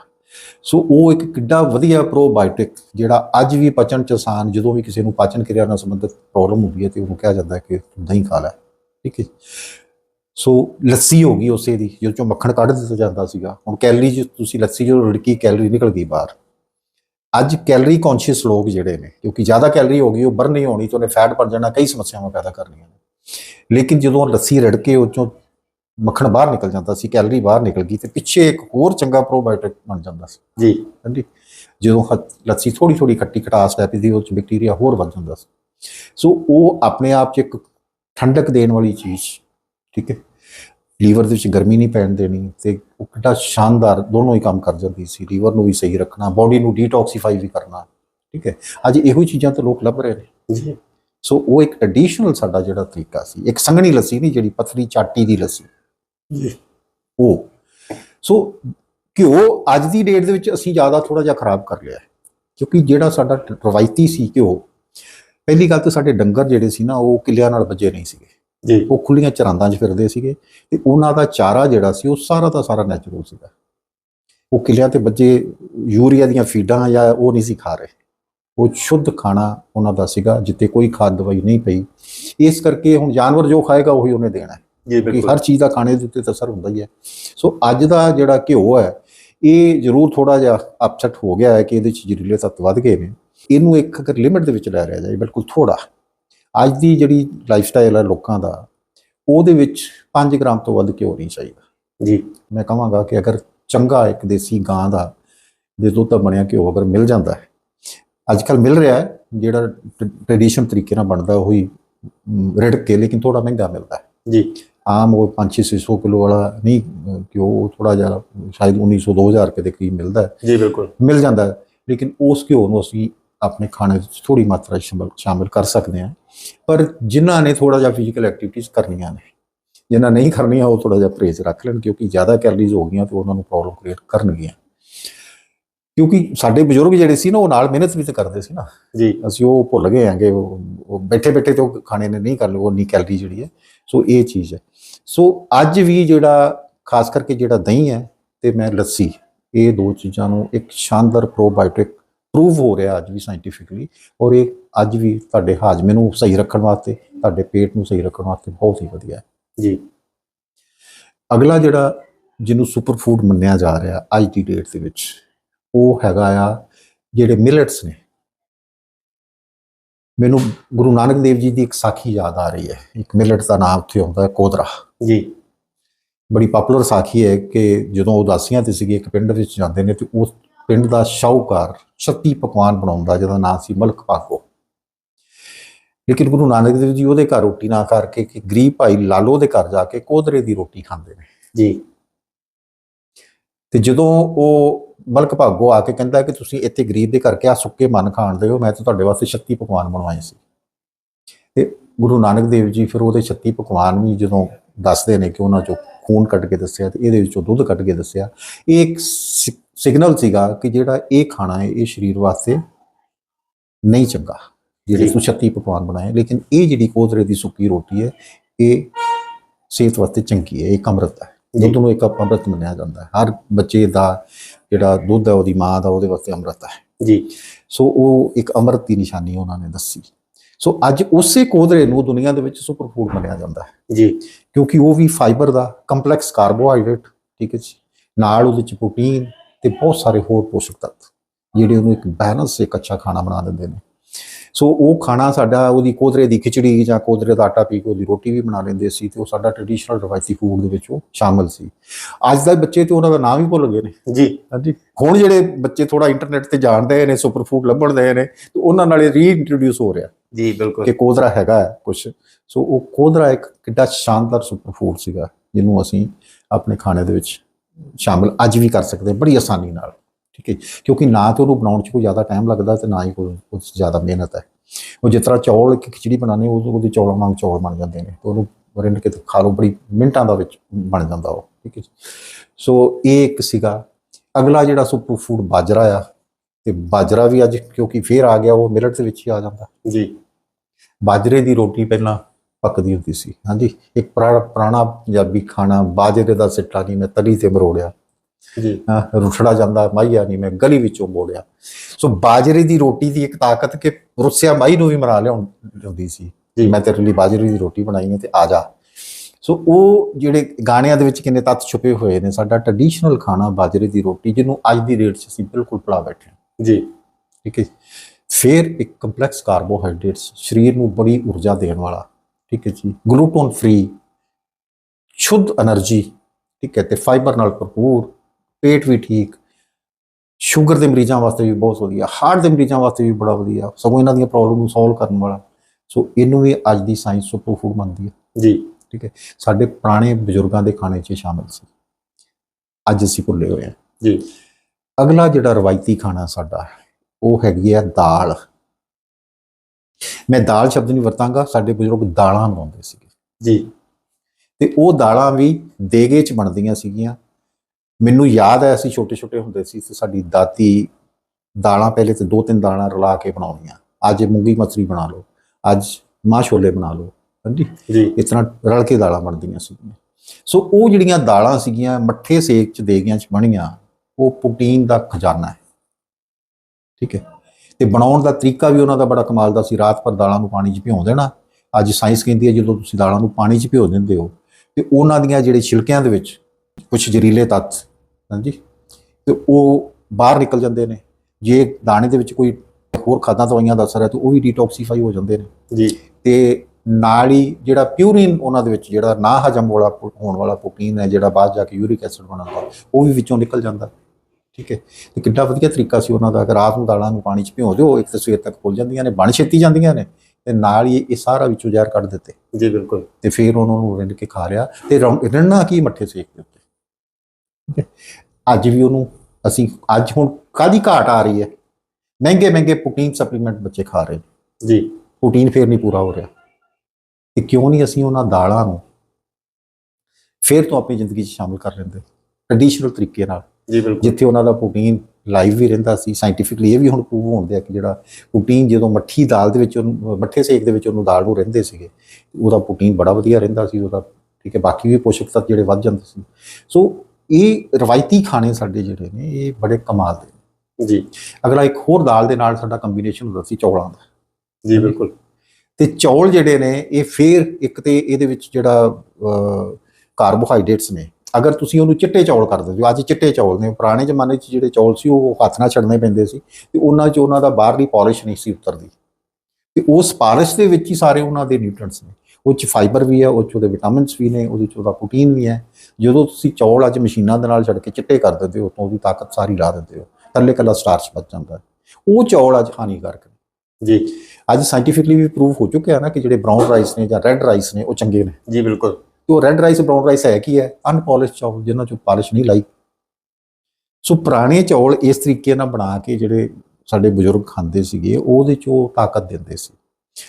ਸੋ ਉਹ ਇੱਕ ਕਿੱਡਾ ਵਧੀਆ ਪ੍ਰੋਬਾਇਓਟਿਕ ਜਿਹੜਾ ਅੱਜ ਵੀ ਪਚਣ ਚ ਆਸਾਨ ਜਦੋਂ ਵੀ ਕਿਸੇ ਨੂੰ ਪਾਚਨ ਕਿਰਿਆ ਨਾਲ ਸੰਬੰਧਿਤ ਪ੍ਰੋਬਲਮ ਹੁੰਦੀ ਹੈ ਤੇ ਉਹਨੂੰ ਕਿਹਾ ਜਾਂਦਾ ਹੈ ਕਿ ਦਹੀਂ ਖਾ ਲੈ। ਠੀਕ ਹੈ ਸੋ ਲੱਸੀ ਹੋ ਗਈ ਉਸੇ ਦੀ ਜਿਹਦੇ ਚੋਂ ਮੱਖਣ ਕੱਢ ਦਿੱਤਾ ਜਾਂਦਾ ਸੀਗਾ। ਹੁਣ ਕੈਲਰੀ ਚ ਤੁਸੀਂ ਲੱਸੀ ਜਦੋਂ ਰਿੜਕੀ ਕੈਲਰੀ ਨਿਕਲ ਗਈ ਬਾਹਰ। ਅੱਜ ਕੈਲਰੀ ਕੌਨਸ਼ੀਅਸ ਲੋਕ ਜਿਹੜੇ ਨੇ ਕਿਉਂਕਿ ਜ਼ਿਆਦਾ ਕੈਲਰੀ ਹੋ ਗਈ ਉਹ ਬਰਨ ਨਹੀਂ ਹੋਣੀ ਤੇ ਉਹਨੇ ਫੈਟ ਬਣ ਜਾਣਾ ਕਈ ਸਮੱਸਿਆਵਾਂ ਪੈਦਾ ਕਰਨੀਆਂ ਨੇ। ਲੇਕਿਨ ਜਦੋਂ ਲੱਸੀ ਰੜ ਕੇ ਉਹ ਚੋਂ ਮੱਖਣ ਬਾਹਰ ਨਿਕਲ ਜਾਂਦਾ ਸੀ ਕੈਲਰੀ ਬਾਹਰ ਨਿਕਲ ਗਈ ਤੇ ਪਿੱਛੇ ਇੱਕ ਹੋਰ ਚੰਗਾ ਪ੍ਰੋਬਾਇਓਟਿਕ ਬਣ ਜਾਂਦਾ ਸੀ। ਜੀ। ਹਾਂਜੀ? ਜਦੋਂ ਲੱਸੀ ਥੋੜੀ ਥੋੜੀ ਖੱਟੀ ਖਟਾਸ ਲੈ ਪੈਂਦੀ ਉਹ ਚ ਬੈਕਟੀਰੀਆ ਹੋਰ ਵੱਧ ਜਾਂਦਾ ਸੀ। ਸੋ ਉਹ ਆਪਣੇ ਆਪ ਚ ਇੱਕ ਠੰਡਕ ਦੇਣ ਵਾਲੀ ਚੀਜ਼ ਠੀਕ ਹੈ? ਲੀਵਰ ਦੇ ਵਿੱਚ ਗਰਮੀ ਨਹੀਂ ਪੈਣ ਦੇਣੀ ਤੇ ਉਹ ਕਿੱਡਾ ਸ਼ਾਨਦਾਰ ਦੋਨੋਂ ਹੀ ਕੰਮ ਕਰ ਜਾਂਦੀ ਸੀ। ਲੀਵਰ ਨੂੰ ਵੀ ਸਹੀ ਰੱਖਣਾ ਬਾਡੀ ਨੂੰ ਡੀਟੌਕਸੀਫਾਈ ਵੀ ਕਰਨਾ ਠੀਕ ਹੈ? ਅੱਜ ਇਹੋ ਹੀ ਚੀਜ਼ਾਂ ਤਾਂ ਲੋਕ ਲੱਭ ਰਹੇ ਨੇ। ਜੀ। ਸੋ ਉਹ ਇੱਕ ਟ੍ਰੈਡੀਸ਼ਨਲ ਸਾਡਾ ਜਿਹੜਾ ਤਰੀਕਾ ਸੀ ਇੱਕ ਸੰਘਣੀ ਲੱਸੀ ਨਹੀਂ ਜਿਹੜੀ ਪਤਲੀ ਚਾਟੀ ਦੀ ਲੱਸੀ। ਜੀ। ਉਹ। ਸੋ ਘਿਓ ਅੱਜ ਦੀ ਡੇਟ ਦੇ ਵਿੱਚ ਅਸੀਂ ਜ਼ਿਆਦਾ ਥੋੜਾ ਜਿਹਾ ਖਰਾਬ ਕਰ ਲਿਆ। ਕਿਉਂਕਿ ਜਿਹੜਾ ਸਾਡਾ ਰਵਾਇਤੀ ਸੀ ਘਿਓ ਪਹਿਲੀ ਗੱਲ ਤਾਂ ਸਾਡੇ ਡੰਗਰ ਜਿਹੜੇ ਸੀ ਨਾ ਉਹ ਕਿੱਲਿਆਂ ਨਾਲ ਵੱਜੇ ਨਹੀਂ ਸੀਗੇ। ਜੀ। ਉਹ ਖੁੱਲੀਆਂ ਚਰਾਂਦਾਂ 'ਚ ਫਿਰਦੇ ਸੀਗੇ ਤੇ ਉਹਨਾਂ ਦਾ ਚਾਰਾ ਜਿਹੜਾ ਸੀ ਉਹ ਸਾਰਾ ਦਾ ਸਾਰਾ ਨੈਚੁਰਲ ਸੀਗਾ। ਉਹ ਕਿੱਲਿਆਂ ਤੇ ਵੱਜੇ ਯੂਰੀਆ ਦੀਆਂ ਫੀਡਾਂ ਜਾਂ ਉਹ ਨਹੀਂ ਸੀ ਖਾ ਰਹੇ। ਉਹ ਸ਼ੁੱਧ ਖਾਣਾ ਉਹਨਾਂ ਦਾ ਸੀਗਾ ਜਿੱਤੇ ਕੋਈ ਖਾਦ ਦਵਾਈ ਨਹੀਂ ਪਈ। ਇਸ ਕਰਕੇ ਹੁਣ ਜਾਨਵਰ ਜੋ ਖਾਏਗਾ ਉਹੀ ਉਹਨੇ ਦੇਣਾ। ਹੈ ਜੀ ਬਿਲਕੁਲ। ਹਰ ਚੀਜ਼ ਦਾ ਖਾਣੇ ਦੇ ਉੱਤੇ ਅਸਰ ਹੁੰਦਾ ਹੀ ਹੈ। ਸੋ ਅੱਜ ਦਾ ਜਿਹੜਾ ਘਿਓ ਹੈ ਇਹ ਜ਼ਰੂਰ ਥੋੜਾ ਜਿਹਾ ਅਪਸੈਟ ਹੋ ਗਿਆ ਹੈ ਕਿ ਇਹਦੇ ਚ ਜ਼ਹਿਰੀਲੇ ਤੱਤ ਵੱਧ ਗਏ ਨੇ। ਇਹਨੂੰ ਇੱਕ ਲਿਮਿਟ ਦੇ ਵਿੱਚ ਲੈ ਰਿਹਾ ਜਾਏ ਬਿਲਕੁਲ ਥੋੜਾ ਅੱਜ ਦੀ ਜਿਹੜੀ ਲਾਈਫ ਸਟਾਈਲ ਹੈ ਲੋਕਾਂ ਦਾ ਉਹਦੇ ਵਿੱਚ 5 ਗ੍ਰਾਮ ਤੋਂ ਵੱਧ ਘਿਓ ਨਹੀਂ ਚਾਹੀਦਾ। ਜੀ। ਮੈਂ ਕਹਾਂਗਾ ਕਿ ਅਗਰ ਚੰਗਾ ਇੱਕ ਦੇਸੀ ਗਾਂ ਦਾ ਦੇ ਦੁੱਧ ਦਾ ਬਣਿਆ ਘਿਓ ਅਗਰ ਮਿਲ ਜਾਂਦਾ ਹੈ ਅੱਜ ਕੱਲ ਮਿਲ ਰਿਹਾ ਹੈ ਜਿਹੜਾ ਟ੍ਰੈਡੀਸ਼ਨ ਤਰੀਕੇ ਨਾਲ ਬਣਦਾ ਉਹੀ ਰਿੜਕ ਕੇ ਲੇਕਿਨ ਥੋੜਾ ਮਹਿੰਗਾ ਮਿਲਦਾ ਹੈ। ਜੀ। ਆਮ ਉਹ 5-600 ਕਿਲੋ ਵਾਲਾ ਨਹੀਂ ਘਿਓ ਉਹ ਥੋੜਾ ਜਿਹਾ ਸ਼ਾਇਦ 1900 2000 ਰੁਪਏ ਦੇ ਕਰੀਬ ਮਿਲਦਾ ਹੈ। ਜੀ ਬਿਲਕੁਲ। ਮਿਲ ਜਾਂਦਾ ਹੈ ਲੇਕਿਨ ਉਸ ਘਿਓ ਨੂੰ ਅਸੀਂ ਆਪਣੇ ਖਾਣੇ ਵਿੱਚ ਥੋੜੀ ਮਾਤਰਾ 'ਚ ਸ਼ਾਮਲ ਕਰ ਸਕਦੇ ਹਾਂ। ਪਰ ਜਿਨ੍ਹਾਂ ਨੇ ਥੋੜਾ ਜਿਹਾ ਫਿਜ਼ੀਕਲ ਐਕਟੀਵਿਟੀਜ਼ ਕਰਨੀਆਂ ਨੇ ਜਿਨ੍ਹਾਂ ਨਹੀਂ ਕਰਨੀਆਂ ਉਹ ਥੋੜਾ ਜਿਹਾ ਪਰਹੇਜ਼ ਰੱਖ ਲੈਣ ਕਿਉਂਕਿ ਜ਼ਿਆਦਾ ਕੈਲਰੀਜ਼ ਹੋ ਗਈਆਂ ਤੇ ਉਹਨਾਂ ਨੂੰ ਪ੍ਰੋਬਲਮ ਕ੍ਰੀਏਟ ਕਰਨਗੀਆਂ। ਕਿਉਂਕਿ ਸਾਡੇ ਬਜ਼ੁਰਗ ਜਿਹੜੇ ਸੀ ਨਾ ਉਹ ਨਾਲ ਮਿਹਨਤ ਵੀ ਤਾਂ ਕਰਦੇ ਸੀ ਨਾ। ਜੀ। ਅਸੀਂ ਉਹ ਭੁੱਲ ਗਏ ਆਂਗੇ ਉਹ ਬੈਠੇ ਬੈਠੇ ਤੇ ਉਹ ਖਾਣੇ ਨੇ ਨਹੀਂ ਕਰ ਲਓ ਉਹ ਨਹੀਂ ਕੈਲਰੀ ਜਿਹੜੀ ਹੈ ਸੋ ਇਹ ਚੀਜ਼ ਹੈ। ਸੋ ਅੱਜ ਵੀ ਜਿਹੜਾ ਖਾਸ ਕਰਕੇ ਜਿਹੜਾ ਦਹੀਂ ਹੈ ਤੇ ਮੈਂ ਲੱਸੀ ਇਹ ਦੋ ਚੀਜ਼ਾਂ ਨੂੰ ਇੱਕ ਸ਼ਾਨਦਾਰ ਪ੍ਰੋਬਾਇਓਟਿਕ ਪ੍ਰੂਵ ਹੋ ਰਿਹਾ ਅੱਜ ਵੀ ਸਾਇੰਟੀਫਿਕਲੀ ਔਰ ਇਹ ਅੱਜ ਵੀ ਤੁਹਾਡੇ ਹਾਜ਼ਮੇ ਨੂੰ ਸਹੀ ਰੱਖਣ ਵਾਸਤੇ ਤੁਹਾਡੇ ਪੇਟ ਨੂੰ ਸਹੀ ਰੱਖਣ ਵਾਸਤੇ ਬਹੁਤ ਹੀ ਵਧੀਆ ਹੈ। ਜੀ। ਅਗਲਾ ਜਿਹੜਾ ਜਿਹਨੂੰ ਸੁਪਰ ਫੂਡ ਮੰਨਿਆ ਜਾ ਰਿਹਾ ਅੱਜ ਦੀ ਡੇਟ ਦੇ ਵਿੱਚ ਉਹ ਹੈਗਾ ਆ ਜਿਹੜੇ ਮਿਲਟਸ ਨੇ। ਮੈਨੂੰ ਗੁਰੂ ਨਾਨਕ ਦੇਵ ਜੀ ਦੀ ਇੱਕ ਸਾਖੀ ਯਾਦ ਆ ਰਹੀ ਹੈ। ਇੱਕ ਮਿਲਟ ਦਾ ਨਾਮ ਉੱਥੇ ਆਉਂਦਾ ਹੈ ਕੋਦਰਾ। ਜੀ। ਬੜੀ ਪਪੂਲਰ ਸਾਖੀ ਹੈ ਕਿ ਜਦੋਂ ਉਦਾਸੀਆਂ ਤੇ ਸੀਗੇ ਇੱਕ ਪਿੰਡ ਵਿੱਚ ਜਾਂਦੇ ਨੇ ਤੇ ਉਸ ਪਿੰਡ ਦਾ ਸ਼ਾਹੂਕਾਰ 36 ਪਕਵਾਨ ਬਣਾਉਂਦਾ ਜਿਹਦਾ ਨਾਮ ਸੀ ਮਲਕ ਭਾਗੋ। ਲੇਕਿਨ ਗੁਰੂ ਨਾਨਕ ਦੇਵ ਜੀ ਉਹਦੇ ਘਰ ਰੋਟੀ ਨਾ ਕਰਕੇ ਕਿ ਗਰੀਬ ਭਾਈ ਲਾਲੋ ਦੇ ਘਰ ਜਾ ਕੇ ਕੋਦਰੇ ਦੀ ਰੋਟੀ ਖਾਂਦੇ ਨੇ। ਜੀ। ਤੇ ਜਦੋਂ ਉਹ ਮਲਕ ਭਾਗੋ ਆ ਕੇ ਕਹਿੰਦਾ ਕਿ ਤੁਸੀਂ ਇੱਥੇ ਗਰੀਬ ਦੇ ਕਰਕੇ ਆ ਸੁੱਕੇ ਮਨ ਖਾਣ ਹੋ ਮੈਂ ਤਾਂ ਤੁਹਾਡੇ ਵਾਸਤੇ 36 ਪਕਵਾਨ ਬਣਵਾਏ ਸੀ। ਤੇ ਗੁਰੂ ਨਾਨਕ ਦੇਵ ਜੀ ਫਿਰ ਉਹਦੇ 36 ਪਕਵਾਨ ਵੀ ਜਦੋਂ ਦੱਸਦੇ ਨੇ ਕਿ ਉਹਨਾਂ ਚੋਂ ਖੂਨ ਕੱਢ ਕੇ ਦੱਸਿਆ ਤੇ ਇਹਦੇ ਵਿੱਚੋਂ ਦੁੱਧ ਕੱਢ ਕੇ ਦੱਸਿਆ ਇਹ ਇੱਕ ਸਿਗਨਲ ਸੀਗਾ ਕਿ ਜਿਹੜਾ ਇਹ ਖਾਣਾ ਹੈ ਇਹ ਸਰੀਰ ਵਾਸਤੇ ਨਹੀਂ ਚੰਗਾ ਜਿਹੜੇ ਜੀ। ਤੂੰ 36 ਪਕਵਾਨ ਬਣਾਏ। ਲੇਕਿਨ ਇਹ ਜਿਹੜੀ ਕੋਦਰੇ ਦੀ ਸੁੱਕੀ ਰੋਟੀ ਹੈ ਇਹ ਸਿਹਤ ਵਾਸਤੇ ਚੰਗੀ ਹੈ ਇਹ ਇੱਕ ਅੰਮ੍ਰਿਤ ਹੈ। ਦੁੱਧ ਨੂੰ ਇੱਕ ਅੰਮ੍ਰਿਤ ਮੰਨਿਆ ਜਾਂਦਾ ਹੈ। ਹਰ ਬੱਚੇ ਦਾ ਜਿਹੜਾ ਦੁੱਧ ਹੈ ਉਹਦੀ ਮਾਂ ਦਾ ਉਹਦੇ ਵਾਸਤੇ ਅੰਮ੍ਰਿਤ ਹੈ। ਜੀ। ਸੋ ਉਹ ਇੱਕ ਅੰਮ੍ਰਿਤ ਦੀ ਨਿਸ਼ਾਨੀ ਉਹਨਾਂ ਨੇ ਦੱਸੀ। ਸੋ ਅੱਜ ਉਸੇ ਕੋਦਰੇ ਨੂੰ ਦੁਨੀਆ ਦੇ ਵਿੱਚ ਸੁਪਰ ਫੂਡ ਮੰਨਿਆ ਜਾਂਦਾ ਹੈ। ਜੀ। ਕਿਉਂਕਿ ਉਹ ਵੀ ਫਾਈਬਰ ਦਾ ਕੰਪਲੈਕਸ ਕਾਰਬੋਹਾਈਡਰੇਟ ਠੀਕ ਹੈ ਜੀ। ਨਾਲ ਉਹਦੇ ਚ ਪ੍ਰੋਟੀਨ ਤੇ ਬਹੁਤ ਸਾਰੇ ਹੋਰ ਪੋਸ਼ਕ ਤੱਤ ਜਿਹੜੇ ਉਹਨੂੰ ਇੱਕ ਬੈਲੈਂਸ ਇੱਕ ਅੱਛਾ ਖਾਣਾ ਬਣਾ ਦਿੰਦੇ ਨੇ। ਸੋ ਉਹ ਖਾਣਾ ਸਾਡਾ ਉਹਦੀ ਕੋਦਰੇ ਦੀ ਖਿਚੜੀ ਜਾਂ ਕੋਦਰੇ ਦਾ ਆਟਾ ਪੀ ਕੇ ਉਹਦੀ ਰੋਟੀ ਵੀ ਬਣਾ ਲੈਂਦੇ ਸੀ ਤੇ ਉਹ ਸਾਡਾ ਟ੍ਰੈਡੀਸ਼ਨਲ ਰਵਾਇਤੀ ਫੂਡ ਦੇ ਵਿੱਚ ਉਹ ਸ਼ਾਮਲ ਸੀ। ਅੱਜ ਦੇ ਬੱਚੇ ਤੇ ਉਹਨਾਂ ਦਾ ਨਾਮ ਹੀ ਭੁੱਲ ਗਏ ਨੇ। ਜੀ। ਹਾਂਜੀ। ਹੁਣ ਜਿਹੜੇ ਬੱਚੇ ਥੋੜਾ ਇੰਟਰਨੈਟ ਤੇ ਜਾਣਦੇ ਨੇ ਸੁਪਰ ਫੂਡ ਲੱਭਣ ਦੇ ਨੇ ਤੇ ਉਹਨਾਂ ਨਾਲ ਰੀਇੰਟਰੋਡਿਊਸ ਹੋ ਰਿਹਾ। ਜੀ ਬਿਲਕੁਲ। ਕਿ ਕੋਦਰਾ ਹੈਗਾ ਕੁਝ ਸੋ ਉਹ ਕੋਦਰਾ ਇੱਕ ਕਿੱਡਾ ਸ਼ਾਨਦਾਰ ਸੁਪਰ ਫੂਡ ਸੀਗਾ ਜਿਹਨੂੰ ਅਸੀਂ ਆਪਣੇ ਖਾਣੇ ਦੇ ਵਿੱਚ ਸ਼ਾਮਲ ਅੱਜ ਵੀ ਕਰ ਸਕਦੇ ਬੜੀ ਆਸਾਨੀ ਨਾਲ ਠੀਕ ਹੈ। ਕਿਉਂਕਿ ਨਾ ਤੇ ਉਹਨੂੰ ਬਣਾਉਣ 'ਚ ਕੋਈ ਜ਼ਿਆਦਾ ਟਾਈਮ ਲੱਗਦਾ ਤੇ ਨਾ ਹੀ ਕੋਈ ਉਸ 'ਚ ਜ਼ਿਆਦਾ ਮਿਹਨਤ ਹੈ ਉਹ ਜਿਸ ਤਰ੍ਹਾਂ ਚੌਲ ਇੱਕ ਖਿਚੜੀ ਬਣਾਉਂਦੇ ਉਹ ਉਹਦੇ ਚੌਲਾਂ ਵਾਂਗ ਚੌਲ ਬਣ ਜਾਂਦੇ ਨੇ ਉਹਨੂੰ ਰਿੰਨ ਕੇ ਤੇ ਖਾ ਲਓ ਬੜੀ ਮਿੰਟਾਂ ਦਾ ਵਿੱਚ ਬਣ ਜਾਂਦਾ ਉਹ ਠੀਕ ਹੈ। ਸੋ ਇਹ ਇੱਕ ਸੀਗਾ ਅਗਲਾ ਜਿਹੜਾ ਸੁਪਰ ਫੂਡ ਬਾਜਰਾ ਆ ਤੇ ਬਾਜਰਾ ਵੀ ਅੱਜ ਕਿਉਂਕਿ ਫੇਰ ਆ ਗਿਆ ਉਹ ਮਿਲਟ ਦੇ ਵਿੱਚ ਹੀ ਆ ਜਾਂਦਾ ਜੀ ਬਾਜਰੇ ਦੀ ਰੋਟੀ ਪਹਿਲਾਂ ਪੱਕਦੀ ਹੁੰਦੀ ਸੀ। ਹਾਂਜੀ ਇੱਕ ਪੁਰਾ- ਪੁਰਾਣਾ ਪੰਜਾਬੀ ਖਾਣਾ ਬਾਜਰੇ ਦਾ ਸਿੱਟਾ ਨਹੀਂ ਮੈਂ ਤਲੀ ਤੇ ਮਰੋੜਿਆ। ਜੀ। ਰੁੱਠੜਾ ਜਾਂਦਾ ਮਾਈਆ ਨਹੀਂ ਮੈਂ ਗਲੀ ਵਿੱਚੋਂ ਮੋੜਿਆ। ਸੋ ਬਾਜਰੇ ਦੀ ਰੋਟੀ ਦੀ ਇੱਕ ਤਾਕਤ ਕਿ ਰੁੱਸਿਆ ਮਾਈ ਨੂੰ ਵੀ ਮਰਾ ਲਿਆਉਂ ਲਿਆਉਂਦੀ ਸੀ। ਜੀ। ਮੈਂ ਤੇਰੇ ਲਈ ਬਾਜਰੇ ਦੀ ਰੋਟੀ ਬਣਾਈ ਹੈ ਤੇ ਆ ਜਾ। ਸੋ ਉਹ ਜਿਹੜੇ ਗਾਣਿਆਂ ਦੇ ਵਿੱਚ ਕਿੰਨੇ ਤੱਤ ਛੁਪੇ ਹੋਏ ਨੇ ਸਾਡਾ ਟ੍ਰੈਡੀਸ਼ਨਲ ਖਾਣਾ ਬਾਜਰੇ ਦੀ ਰੋਟੀ ਜਿਹਨੂੰ ਅੱਜ ਦੀ ਰੇਟ 'ਚ ਅਸੀਂ ਬਿਲਕੁਲ ਭੁਲਾ ਬੈਠੇ ਹਾਂ। ਜੀ। ਠੀਕ ਹੈ ਫਿਰ ਇੱਕ ਕੰਪਲੈਕਸ ਕਾਰਬੋਹਾਈਡਰੇਟਸ ਸਰੀਰ ਨੂੰ ਬੜੀ ਊਰਜਾ ਦੇਣ ਵਾਲਾ ਠੀਕ ਹੈ ਜੀ ਗਲੂਕੋਨ ਫ੍ਰੀ ਸ਼ੁੱਧ એનર્ਜੀ ਠੀਕ ਹੈ ਤੇ ਫਾਈਬਰ ਨਾਲ ਭਰਪੂਰ ਪੇਟ ਵੀ ਠੀਕ ਸ਼ੂਗਰ ਦੇ ਮਰੀਜ਼ਾਂ ਵਾਸਤੇ ਵੀ ਬਹੁਤ ਵਧੀਆ ਹਾਰਟ ਦੇ ਮਰੀਜ਼ਾਂ ਵਾਸਤੇ ਵੀ ਬੜਾ ਵਧੀਆ ਸਗੋਂ ਇਹਨਾਂ ਦੀਆਂ ਪ੍ਰੋਬਲਮ ਨੂੰ ਸੋਲਵ ਕਰਨ ਵਾਲਾ ਸੋ ਇਹਨੂੰ ਵੀ ਅੱਜ ਦੀ ਸਾਇੰਸ ਸੁਪਰ ਫੂਡ ਮੰਨਦੀ ਹੈ। ਜੀ। ਠੀਕ ਹੈ ਸਾਡੇ ਪੁਰਾਣੇ ਬਜ਼ੁਰਗਾਂ ਦੇ ਖਾਣੇ 'ਚ ਸ਼ਾਮਿਲ ਸੀ। ਅੱਜ ਅਸੀਂ ਭੁੱਲੇ ਹੋਏ ਹਾਂ। ਜੀ। ਅਗਲਾ ਜਿਹੜਾ ਰਵਾਇਤੀ ਖਾਣਾ ਸਾਡਾ ਉਹ ਹੈਗੀ ਹੈ ਦਾਲ। ਮੈਂ ਦਾਲ ਸ਼ਬਦ ਨਹੀਂ ਵਰਤਾਂਗਾ ਸਾਡੇ ਬਜ਼ੁਰਗ ਦਾਲਾਂ ਬਣਾਉਂਦੇ ਸੀਗੇ। ਜੀ। ਤੇ ਉਹ ਦਾਲਾਂ ਵੀ ਦੇਗੇ 'ਚ ਬਣਦੀਆਂ ਸੀਗੀਆਂ। ਮੈਨੂੰ ਯਾਦ ਹੈ ਅਸੀਂ ਛੋਟੇ ਛੋਟੇ ਹੁੰਦੇ ਸੀ ਤੇ ਸਾਡੀ ਦਾਦੀ ਦਾਲਾਂ ਪਹਿਲੇ ਤੇ ਦੋ ਤਿੰਨ ਦਾਲਾਂ ਰਲਾ ਕੇ ਬਣਾਉਣੀਆਂ। ਅੱਜ ਮੂੰਗੀ ਮਸਰੀ ਬਣਾ ਲਓ ਅੱਜ ਮਾਂ ਛੋਲੇ ਬਣਾ ਲਓ ਹਾਂਜੀ? ਜੀ। ਇਸ ਤਰ੍ਹਾਂ ਰਲ ਕੇ ਦਾਲਾਂ ਬਣਦੀਆਂ ਸੀਗੀਆਂ। ਸੋ ਉਹ ਜਿਹੜੀਆਂ ਦਾਲਾਂ ਸੀਗੀਆਂ ਮੱਠੇ ਸੇਕ ਚ ਦੇਗੀਆਂ ਚ ਬਣੀਆਂ ਉਹ ਪ੍ਰੋਟੀਨ ਦਾ ਖਜ਼ਾਨਾ ਹੈ। ਠੀਕ ਹੈ? ਤੇ ਬਣਾਉਣ ਦਾ ਤਰੀਕਾ ਵੀ ਉਹਨਾਂ ਦਾ ਬੜਾ ਕਮਾਲ ਦਾ ਸੀ। ਰਾਤ ਭਰ ਦਾਲਾਂ ਨੂੰ ਪਾਣੀ 'ਚ ਭਿਉਂ ਦੇਣਾ। ਅੱਜ ਸਾਇੰਸ ਕਹਿੰਦੀ ਹੈ ਜਦੋਂ ਤੁਸੀਂ ਦਾਲਾਂ ਨੂੰ ਪਾਣੀ 'ਚ ਭਿਉਂ ਦਿੰਦੇ ਹੋ ਤੇ ਉਹਨਾਂ ਦੀਆਂ ਜਿਹੜੇ ਛਿਲਕਿਆਂ ਦੇ ਵਿੱਚ ਕੁਝ ਜ਼ਹਿਰੀਲੇ ਤੱਤ ਹਾਂਜੀ ਤੇ ਉਹ ਬਾਹਰ ਨਿਕਲ ਜਾਂਦੇ ਨੇ। ਜੇ ਦਾਣੇ ਦੇ ਵਿੱਚ ਕੋਈ ਹੋਰ ਖਾਦਾਂ ਦਵਾਈਆਂ ਦਾ ਅਸਰ ਹੈ ਤੇ ਉਹ ਵੀ ਡੀਟੌਕਸੀਫਾਈ ਹੋ ਜਾਂਦੇ ਨੇ। ਜੀ। ਤੇ ਨਾਲ ਹੀ ਜਿਹੜਾ ਪਿਊਰਿਨ ਉਹਨਾਂ ਦੇ ਵਿੱਚ ਜਿਹੜਾ ਨਾ ਹਜਮ ਵਾਲਾ ਹੋਣ ਵਾਲਾ ਪ੍ਰੋਟੀਨ ਹੈ ਜਿਹੜਾ ਬਾਅਦ ਜਾ ਕੇ ਯੂਰਿਕ ਐਸਿਡ ਬਣਾਉਂਦਾ ਉਹ ਵੀ ਵਿੱਚੋਂ ਨਿਕਲ ਜਾਂਦਾ। ਠੀਕ ਹੈ। ਤੇ ਕਿੰਨਾ ਵਧੀਆ ਤਰੀਕਾ ਸੀ ਉਹਨਾਂ ਦਾ ਕਿ ਰਾਤ ਨੂੰ ਦਾਲਾਂ ਨੂੰ ਪਾਣੀ 'ਚ ਭਿਓ ਦਿਓ ਇੱਕ ਤਾਂ ਸਵੇਰ ਤੱਕ ਫੁੱਲ ਜਾਂਦੀਆਂ ਨੇ ਬਣ ਛੇਤੀ ਜਾਂਦੀਆਂ ਨੇ ਤੇ ਨਾਲ ਹੀ ਇਹ ਸਾਰਾ ਵਿੱਚੋਂ ਜ਼ਹਿਰ ਕੱਢ ਦਿੱਤੇ। ਜੀ ਬਿਲਕੁਲ। ਤੇ ਫਿਰ ਉਹਨਾਂ ਨੂੰ ਰਿੰਨ ਕੇ ਖਾ ਲਿਆ ਤੇ ਰਿੰਨਣਾ ਕੀ ਮੱਠੇ ਸੇਕ ਦੇ ਉੱਤੇ? ਠੀਕ ਹੈ। ਅੱਜ ਵੀ ਉਹਨੂੰ ਅਸੀਂ ਅੱਜ ਹੁਣ ਕਾਦੀ ਘਾਟ ਆ ਰਹੀ ਹੈ? ਮਹਿੰਗੇ ਮਹਿੰਗੇ ਪ੍ਰੋਟੀਨ ਸਪਲੀਮੈਂਟ ਬੱਚੇ ਖਾ ਰਹੇ ਨੇ। ਜੀ। ਪ੍ਰੋਟੀਨ ਫੇਰ ਨਹੀਂ ਪੂਰਾ ਹੋ ਰਿਹਾ। ਤੇ ਕਿਉਂ ਨਹੀਂ ਅਸੀਂ ਉਹਨਾਂ ਦਾਲਾਂ ਨੂੰ ਫੇਰ ਤੋਂ ਆਪਣੀ ਜ਼ਿੰਦਗੀ 'ਚ ਸ਼ਾਮਲ ਕਰ ਲੈਂਦੇ? ਟ੍ਰੈਡੀਸ਼ਨਲ ਤਰੀਕੇ ਨਾਲ। ਜੀ ਬਿਲਕੁਲ। ਜਿੱਥੇ ਉਹਨਾਂ ਦਾ ਪ੍ਰੋਟੀਨ ਲਾਈਵ ਵੀ ਰਹਿੰਦਾ ਸੀ ਸਾਇੰਟੀਫਿਕਲੀ ਇਹ ਵੀ ਹੁਣ ਪ੍ਰੂਵ ਹੁੰਦੇ ਆ ਕਿ ਜਿਹੜਾ ਪ੍ਰੋਟੀਨ ਜਦੋਂ ਮੱਠੀ ਦਾਲ ਦੇ ਵਿੱਚ ਉਹਨੂੰ ਮੱਠੇ ਸੇਕ ਦੇ ਵਿੱਚ ਉਹਨੂੰ ਦਾਲ ਨੂੰ ਰਹਿੰਦੇ ਸੀਗੇ ਉਹਦਾ ਪ੍ਰੋਟੀਨ ਬੜਾ ਵਧੀਆ ਰਹਿੰਦਾ ਸੀ ਉਹਦਾ ਠੀਕ ਹੈ ਬਾਕੀ ਵੀ ਪੋਸ਼ਕ ਤੱਤ ਜਿਹੜੇ ਵੱਧ ਜਾਂਦੇ ਸੀ। ਸੋ ਇਹ ਰਵਾਇਤੀ ਖਾਣੇ ਸਾਡੇ ਜਿਹੜੇ ਨੇ ਇਹ ਬੜੇ ਕਮਾਲ ਦੇ। ਜੀ। ਅਗਲਾ ਇੱਕ ਹੋਰ ਦਾਲ ਦੇ ਨਾਲ ਸਾਡਾ ਕੰਬੀਨੇਸ਼ਨ ਹੁੰਦਾ ਸੀ ਚੌਲਾਂ ਦਾ। ਜੀ ਬਿਲਕੁਲ। ਤੇ ਚੌਲ ਜਿਹੜੇ ਨੇ ਇਹ ਫੇਰ ਇੱਕ ਤੇ ਇਹਦੇ ਵਿੱਚ ਜਿਹੜਾ ਕਾਰਬੋਹਾਈਡਰੇਟਸ ਨੇ ਅਗਰ ਤੁਸੀਂ ਉਹਨੂੰ ਚਿੱਟੇ ਚੌਲ ਕਰ ਦਿੰਦੇ ਹੋ ਅੱਜ ਚਿੱਟੇ ਚੌਲ ਨੇ ਪੁਰਾਣੇ ਜ਼ਮਾਨੇ 'ਚ ਜਿਹੜੇ ਚੌਲ ਸੀ ਉਹ ਹੱਥ ਨਾਲ ਛੱਡਣੇ ਪੈਂਦੇ ਸੀ ਤੇ ਉਹਨਾਂ 'ਚ ਉਹਨਾਂ ਦਾ ਬਾਹਰਲੀ ਪਾਲਿਸ਼ ਨਹੀਂ ਸੀ ਉਤਰਦੀ। ਤੇ ਉਸ ਪਾਲਿਸ਼ ਦੇ ਵਿੱਚ ਹੀ ਸਾਰੇ ਉਹਨਾਂ ਦੇ ਨਿਊਟ੍ਰੀਐਂਟਸ ਨੇ। ਉਹ 'ਚ ਫਾਈਬਰ ਵੀ ਹੈ ਉਹ 'ਚ ਉਹਦੇ ਵਿਟਾਮਿਨਸ ਵੀ ਨੇ ਉਹਦੇ 'ਚ ਉਹਦਾ ਪ੍ਰੋਟੀਨ ਵੀ ਹੈ। ਜਦੋਂ ਤੁਸੀਂ ਚੌਲ ਅੱਜ ਮਸ਼ੀਨਾਂ ਦੇ ਨਾਲ ਛੱਡ ਕੇ ਚਿੱਟੇ ਕਰ ਦਿੰਦੇ ਹੋ ਤਾਂ ਉਹਦੀ ਤਾਕਤ ਸਾਰੀ ਲਾ ਦਿੰਦੇ ਹੋ। ਥੱਲੇ ਕੱਲਾ ਸਟਾਰਚ ਬਚ ਜਾਂਦਾ ਉਹ ਚੌਲ ਅੱਜ ਹਾਨੀਕਾਰਕ ਨੇ। ਜੀ। ਅੱਜ ਸਾਇੰਟੀਫਿਕਲੀ ਵੀ ਪ੍ਰੂਫ ਹੋ ਚੁੱਕਿਆ ਨਾ ਕਿ ਜਿਹੜੇ ਬ੍ਰਾਊਨ ਰਾਈਸ ਨੇ ਜਾਂ ਰੈੱਡ ਰਾਈਸ ਨੇ ਉਹ ਚੰਗੇ ਨੇ। ਜੀ ਬਿਲਕੁਲ। ਤੇ ਉਹ ਰੈੱਡ ਰਾਈਸ ਬ੍ਰਾਊਨ ਰਾਈਸ ਹੈ ਕੀ ਹੈ? ਅਨਪੋਲਿਸ਼ ਚੌਲ ਜਿਨ੍ਹਾਂ ਚੋਂ ਪਾਲਿਸ਼ ਨਹੀਂ ਲਾਈ। ਸੋ ਪੁਰਾਣੇ ਚੌਲ ਇਸ ਤਰੀਕੇ ਨਾਲ ਬਣਾ ਕੇ ਜਿਹੜੇ ਸਾਡੇ ਬਜ਼ੁਰਗ ਖਾਂਦੇ ਸੀਗੇ ਉਹਦੇ ਚ ਤਾਕਤ ਦਿੰਦੇ ਸੀ।